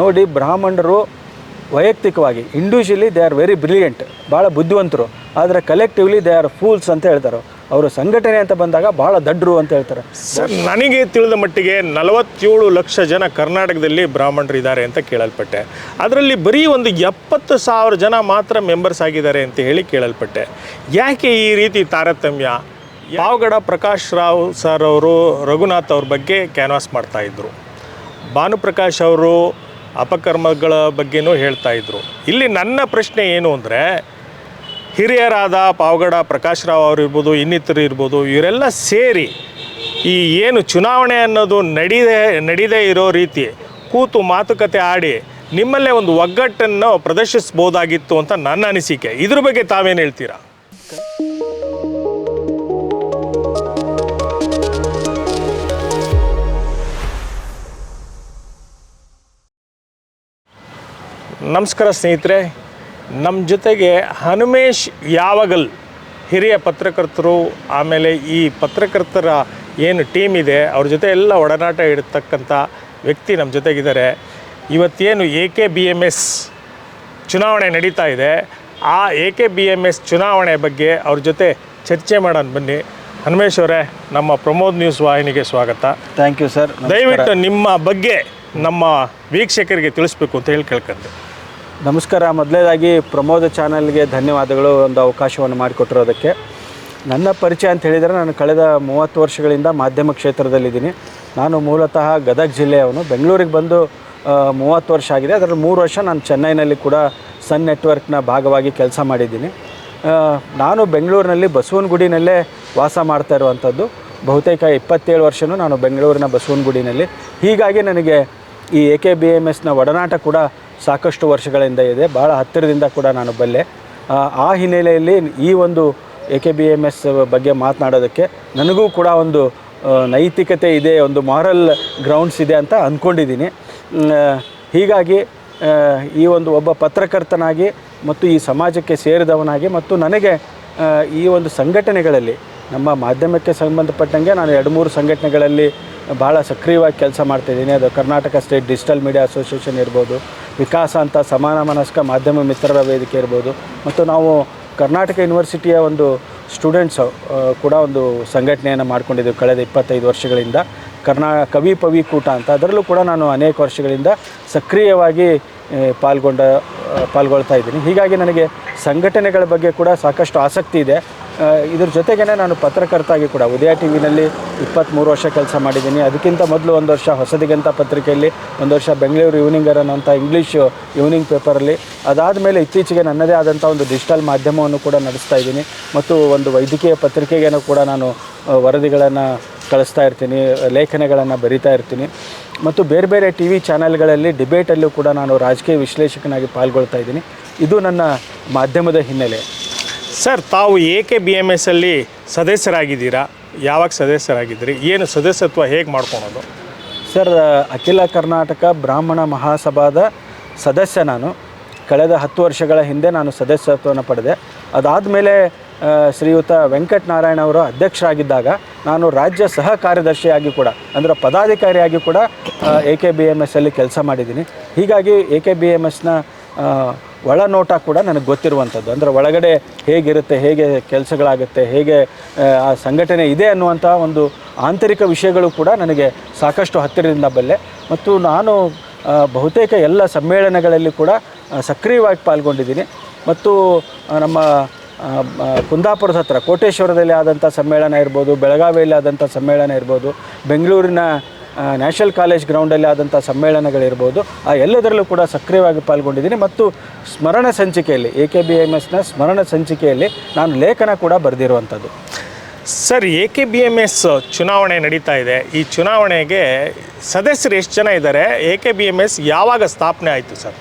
ನೋಡಿ ಬ್ರಾಹ್ಮಣರು ವೈಯಕ್ತಿಕವಾಗಿ individually they are very brilliant ಭಾಳ ಬುದ್ಧಿವಂತರು, ಆದರೆ ಕಲೆಕ್ಟಿವ್ಲಿ ದೇ ಆರ್ ಫೂಲ್ಸ್ ಅಂತ ಹೇಳ್ತಾರೆ. ಅವರು ಸಂಘಟನೆ ಅಂತ ಬಂದಾಗ ಭಾಳ ದಡ್ರು ಅಂತ ಹೇಳ್ತಾರೆ. ಸರ್, ನನಗೆ ತಿಳಿದ ಮಟ್ಟಿಗೆ ನಲವತ್ತೇಳು ಲಕ್ಷ ಜನ ಕರ್ನಾಟಕದಲ್ಲಿ ಬ್ರಾಹ್ಮಣರು ಇದ್ದಾರೆ ಅಂತ ಕೇಳಲ್ಪಟ್ಟೆ. ಅದರಲ್ಲಿ ಬರೀ ಒಂದು ಎಪ್ಪತ್ತು ಸಾವಿರ ಜನ ಮಾತ್ರ ಮೆಂಬರ್ಸ್ ಆಗಿದ್ದಾರೆ ಅಂತ ಹೇಳಿ ಕೇಳಲ್ಪಟ್ಟೆ. ಯಾಕೆ ಈ ರೀತಿ ತಾರತಮ್ಯ? ಯಾವಗಡ ಪ್ರಕಾಶ್ ರಾವ್ ಸರ್ ಅವರು ರಘುನಾಥ್ ಅವ್ರ ಬಗ್ಗೆ ಕ್ಯಾನ್ವಾಸ್ ಮಾಡ್ತಾ ಇದ್ರು. ಭಾನುಪ್ರಕಾಶ್ ಅವರು ಅಪಕರ್ಮಗಳ ಬಗ್ಗೆನೂ ಹೇಳ್ತಾ ಇದ್ರು. ಇಲ್ಲಿ ನನ್ನ ಪ್ರಶ್ನೆ ಏನು ಅಂದರೆ, ಹಿರಿಯರಾದ ಪಾವಗಡ ಪ್ರಕಾಶ್ ರಾವ್ ಅವರಿರ್ಬೋದು ಇನ್ನಿತರು ಇರ್ಬೋದು, ಇವರೆಲ್ಲ ಸೇರಿ ಈ ಏನು ಚುನಾವಣೆ ಅನ್ನೋದು ನಡೀದೇ ನಡೀದೇ ಇರೋ ರೀತಿ ಕೂತು ಮಾತುಕತೆ ಆಡಿ ನಿಮ್ಮಲ್ಲೇ ಒಂದು ಒಗ್ಗಟ್ಟನ್ನು ಪ್ರದರ್ಶಿಸ್ಬೋದಾಗಿತ್ತು ಅಂತ ನನ್ನ ಅನಿಸಿಕೆ. ಇದ್ರ ಬಗ್ಗೆ ತಾವೇನು ಹೇಳ್ತೀರಾ? ನಮಸ್ಕಾರ ಸ್ನೇಹಿತರೆ ನಮ್ಮ ಜೊತೆಗೆ ಹನುಮೇಶ್ ಯಾವಗಲ್ ಹಿರಿಯ ಪತ್ರಕರ್ತರು ಆಮೇಲೆ ಈ ಪತ್ರಕರ್ತರ ಏನು ಟೀಮ್ ಇದೆ ಅವ್ರ ಜೊತೆ ಎಲ್ಲ ಒಡನಾಟ ಇಡತಕ್ಕಂಥ ವ್ಯಕ್ತಿ ನಮ್ಮ ಜೊತೆಗಿದ್ದಾರೆ. ಇವತ್ತೇನು A K B M S ಚುನಾವಣೆ ನಡೀತಾ ಇದೆ. ಆ A K B M S ಚುನಾವಣೆ ಬಗ್ಗೆ ಅವ್ರ ಜೊತೆ ಚರ್ಚೆ ಮಾಡೋಣ ಬನ್ನಿ. ಹನುಮೇಶ್ ಅವರೇ ನಮ್ಮ ಪ್ರಮೋದ್ ನ್ಯೂಸ್ ವಾಹಿನಿಗೆ ಸ್ವಾಗತ. ಥ್ಯಾಂಕ್ ಯು ಸರ್ ದಯವಿಟ್ಟು ನಿಮ್ಮ ಬಗ್ಗೆ ನಮ್ಮ ವೀಕ್ಷಕರಿಗೆ ತಿಳಿಸ್ಬೇಕು ಅಂತ ಹೇಳಿ ಕೇಳ್ಕೊಂಡೆ. ನಮಸ್ಕಾರ. ಮೊದಲೇದಾಗಿ ಪ್ರಮೋದ ಚಾನಲ್ಗೆ ಧನ್ಯವಾದಗಳು. ಒಂದು ಅವಕಾಶವನ್ನು ಮಾಡಿಕೊಟ್ಟಿರೋದಕ್ಕೆ. ನನ್ನ ಪರಿಚಯ ಅಂತ ಹೇಳಿದರೆ ನಾನು ಕಳೆದ ಮೂವತ್ತು ವರ್ಷಗಳಿಂದ ಮಾಧ್ಯಮ ಕ್ಷೇತ್ರದಲ್ಲಿದ್ದೀನಿ. ನಾನು ಮೂಲತಃ ಗದಗ ಜಿಲ್ಲೆಯವನು. ಬೆಂಗಳೂರಿಗೆ ಬಂದು ಮೂವತ್ತು ವರ್ಷ ಆಗಿದೆ. ಅದರಲ್ಲಿ ಮೂರು ವರ್ಷ ನಾನು ಚೆನ್ನೈನಲ್ಲಿ ಕೂಡ ಸನ್ ನೆಟ್ವರ್ಕ್ನ ಭಾಗವಾಗಿ ಕೆಲಸ ಮಾಡಿದ್ದೀನಿ. ನಾನು ಬೆಂಗಳೂರಿನಲ್ಲಿ ಬಸವನಗುಡಿನಲ್ಲೇ ವಾಸ ಮಾಡ್ತಾ ಇರುವಂಥದ್ದು. ಬಹುತೇಕ ಇಪ್ಪತ್ತೇಳು ವರ್ಷವೂ ನಾನು ಬೆಂಗಳೂರಿನ ಬಸವನಗುಡಿನಲ್ಲಿ. ಹೀಗಾಗಿ ನನಗೆ ಈ ಎ ಕೆ ಬಿ ಎಂ ಎಸ್ನ ಒಡನಾಟ ಕೂಡ ಸಾಕಷ್ಟು ವರ್ಷಗಳಿಂದ ಇದೆ. ಭಾಳ ಹತ್ತಿರದಿಂದ ಕೂಡ ನಾನು ಬಲ್ಲೆ ಆ, ಹಿನ್ನೆಲೆಯಲ್ಲಿ ಈ ಒಂದು A K B M S ಬಗ್ಗೆ ಮಾತನಾಡೋದಕ್ಕೆ ನನಗೂ ಕೂಡ ಒಂದು ನೈತಿಕತೆ ಇದೆ ಒಂದು ಮಾರಲ್ ಗ್ರೌಂಡ್ಸ್ ಇದೆ ಅಂತ ಅಂದ್ಕೊಂಡಿದ್ದೀನಿ ಹೀಗಾಗಿ ಈ ಒಂದು ಒಬ್ಬ ಪತ್ರಕರ್ತನಾಗಿ ಮತ್ತು ಈ ಸಮಾಜಕ್ಕೆ ಸೇರಿದವನಾಗಿ ಮತ್ತು ನನಗೆ ಈ ಒಂದು ಸಂಘಟನೆಗಳಲ್ಲಿ ನಮ್ಮ ಮಾಧ್ಯಮಕ್ಕೆ ಸಂಬಂಧಪಟ್ಟಂಗೆ ನಾನು ಎರಡು ಮೂರು ಸಂಘಟನೆಗಳಲ್ಲಿ ಭಾಳ ಸಕ್ರಿಯವಾಗಿ ಕೆಲಸ ಮಾಡ್ತಾಯಿದ್ದೀನಿ ಅದು Karnataka state digital media association ಇರ್ಬೋದು, ವಿಕಾಸ ಅಂತ ಸಮಾನ ಮನಸ್ಕ ಮಾಧ್ಯಮ ಮಿತ್ರರ ವೇದಿಕೆ ಇರ್ಬೋದು, ಮತ್ತು ನಾವು ಕರ್ನಾಟಕ ಯೂನಿವರ್ಸಿಟಿಯ ಒಂದು ಸ್ಟೂಡೆಂಟ್ಸು ಕೂಡ ಒಂದು ಸಂಘಟನೆಯನ್ನು ಮಾಡ್ಕೊಂಡಿದ್ದೀವಿ ಕಳೆದ ಇಪ್ಪತ್ತೈದು ವರ್ಷಗಳಿಂದ. ಕರ್ನಾ, ಕವಿ ಪವಿ ಕೂಟ ಅಂತ, ಅದರಲ್ಲೂ ಕೂಡ ನಾನು ಅನೇಕ ವರ್ಷಗಳಿಂದ ಸಕ್ರಿಯವಾಗಿ ಪಾಲ್ಗೊಂಡ ಪಾಲ್ಗೊಳ್ತಾ ಇದ್ದೀನಿ. ಹೀಗಾಗಿ ನನಗೆ ಸಂಘಟನೆಗಳ ಬಗ್ಗೆ ಕೂಡ ಸಾಕಷ್ಟು ಆಸಕ್ತಿ ಇದೆ. ಇದ್ರ ಜೊತೆಗೇ ನಾನು ಪತ್ರಕರ್ತಾಗಿ ಕೂಡ ಉದಯ ಟಿ ವಿನಲ್ಲಿ ಇಪ್ಪತ್ತ್ಮೂರು ವರ್ಷ ಕೆಲಸ ಮಾಡಿದ್ದೀನಿ. ಅದಕ್ಕಿಂತ ಮೊದಲು ಒಂದು ವರ್ಷ ಹೊಸದಿಗಂತ ಪತ್ರಿಕೆಯಲ್ಲಿ, ಒಂದು ವರ್ಷ ಬೆಂಗಳೂರು ಈವ್ನಿಂಗರ್ ಅನ್ನೋಂಥ ಇಂಗ್ಲೀಷ್ ಈವ್ನಿಂಗ್ ಪೇಪರಲ್ಲಿ ಅದಾದಮೇಲೆ ಇತ್ತೀಚೆಗೆ ನನ್ನದೇ ಆದಂಥ ಒಂದು ಡಿಜಿಟಲ್ ಮಾಧ್ಯಮವನ್ನು ಕೂಡ ನಡೆಸ್ತಾ ಇದ್ದೀನಿ. ಮತ್ತು ಒಂದು ವೈದ್ಯಕೀಯ ಪತ್ರಿಕೆಗೇನೂ ಕೂಡ ನಾನು ವರದಿಗಳನ್ನು ಕಳಿಸ್ತಾ ಇರ್ತೀನಿ, ಲೇಖನಗಳನ್ನು ಬರಿತಾ ಇರ್ತೀನಿ. ಮತ್ತು ಬೇರೆ ಬೇರೆ ಟಿ ವಿ ಚಾನಲ್ಗಳಲ್ಲಿ ಡಿಬೇಟಲ್ಲೂ ಕೂಡ ನಾನು ರಾಜಕೀಯ ವಿಶ್ಲೇಷಕನಾಗಿ ಪಾಲ್ಗೊಳ್ತಾ ಇದ್ದೀನಿ. ಇದು ನನ್ನ ಮಾಧ್ಯಮದ ಹಿನ್ನೆಲೆ. ಸರ್, ತಾವು A K B M S ಅಲ್ಲಿ ಸದಸ್ಯರಾಗಿದ್ದೀರಾ? ಯಾವಾಗ ಸದಸ್ಯರಾಗಿದ್ದೀರಿ ಏನು ಸದಸ್ಯತ್ವ ಹೇಗೆ ಮಾಡ್ಕೊಳೋದು? ಸರ್, ಅಖಿಲ ಕರ್ನಾಟಕ ಬ್ರಾಹ್ಮಣ ಮಹಾಸಭಾದ ಸದಸ್ಯ ನಾನು. ಕಳೆದ ಹತ್ತು ವರ್ಷಗಳ ಹಿಂದೆ ನಾನು ಸದಸ್ಯತ್ವವನ್ನು ಪಡೆದೆ. ಅದಾದ ಮೇಲೆ ಶ್ರೀಯುತ ವೆಂಕಟನಾರಾಯಣ ಅವರು ಅಧ್ಯಕ್ಷರಾಗಿದ್ದಾಗ ನಾನು ರಾಜ್ಯ ಸಹ ಕಾರ್ಯದರ್ಶಿಯಾಗಿ ಕೂಡ, ಅಂದರೆ ಪದಾಧಿಕಾರಿಯಾಗಿ ಕೂಡ A K B M S ಅಲ್ಲಿ ಕೆಲಸ ಮಾಡಿದ್ದೀನಿ. ಹೀಗಾಗಿ ಎ ಕೆ ಬಿ ಎಂ ಎಸ್ನ ಒಳನೋಟ ಕೂಡ ನನಗೆ ಗೊತ್ತಿರುವಂಥದ್ದು ಅಂದರೆ ಒಳಗಡೆ ಹೇಗಿರುತ್ತೆ ಹೇಗೆ ಕೆಲಸಗಳಾಗುತ್ತೆ ಹೇಗೆ ಆ, ಸಂಘಟನೆ ಇದೆ ಅನ್ನುವಂಥ ಒಂದು ಆಂತರಿಕ ವಿಷಯಗಳು ಕೂಡ ನನಗೆ ಸಾಕಷ್ಟು ಹತ್ತಿರದಿಂದ ಬಲ್ಲೆ ಮತ್ತು ನಾನು ಬಹುತೇಕ ಎಲ್ಲ ಸಮ್ಮೇಳನಗಳಲ್ಲಿ ಕೂಡ ಸಕ್ರಿಯವಾಗಿ ಪಾಲ್ಗೊಂಡಿದ್ದೀನಿ. ಮತ್ತು ನಮ್ಮ ಕುಂದಾಪುರದ ಹತ್ರ ಕೋಟೇಶ್ವರದಲ್ಲಿ ಆದಂಥ ಸಮ್ಮೇಳನ ಇರ್ಬೋದು ಬೆಳಗಾವಿಯಲ್ಲಿ ಆದಂಥ ಸಮ್ಮೇಳನ ಇರ್ಬೋದು ಬೆಂಗಳೂರಿನ ನ್ಯಾಷನಲ್ ಕಾಲೇಜ್ ಗ್ರೌಂಡಲ್ಲಿ ಆದಂಥ ಸಮ್ಮೇಳನಗಳಿರ್ಬೋದು ಆ ಎಲ್ಲದರಲ್ಲೂ ಕೂಡ ಸಕ್ರಿಯವಾಗಿ ಪಾಲ್ಗೊಂಡಿದ್ದೀನಿ. ಮತ್ತು ಸ್ಮರಣ ಸಂಚಿಕೆಯಲ್ಲಿ ಎ ಕೆ ಬಿ ಎಂ ಎಸ್ನ ಸ್ಮರಣ ಸಂಚಿಕೆಯಲ್ಲಿ ನಾನು ಲೇಖನ ಕೂಡ ಬರೆದಿರುವಂಥದ್ದು. Sir A K B M S ಚುನಾವಣೆ ನಡೀತಾ ಇದೆ. ಈ ಚುನಾವಣೆಗೆ ಸದಸ್ಯರು ಎಷ್ಟು ಜನ ಇದ್ದಾರೆ? A K B M S ಯಾವಾಗ ಸ್ಥಾಪನೆ ಆಯಿತು sir?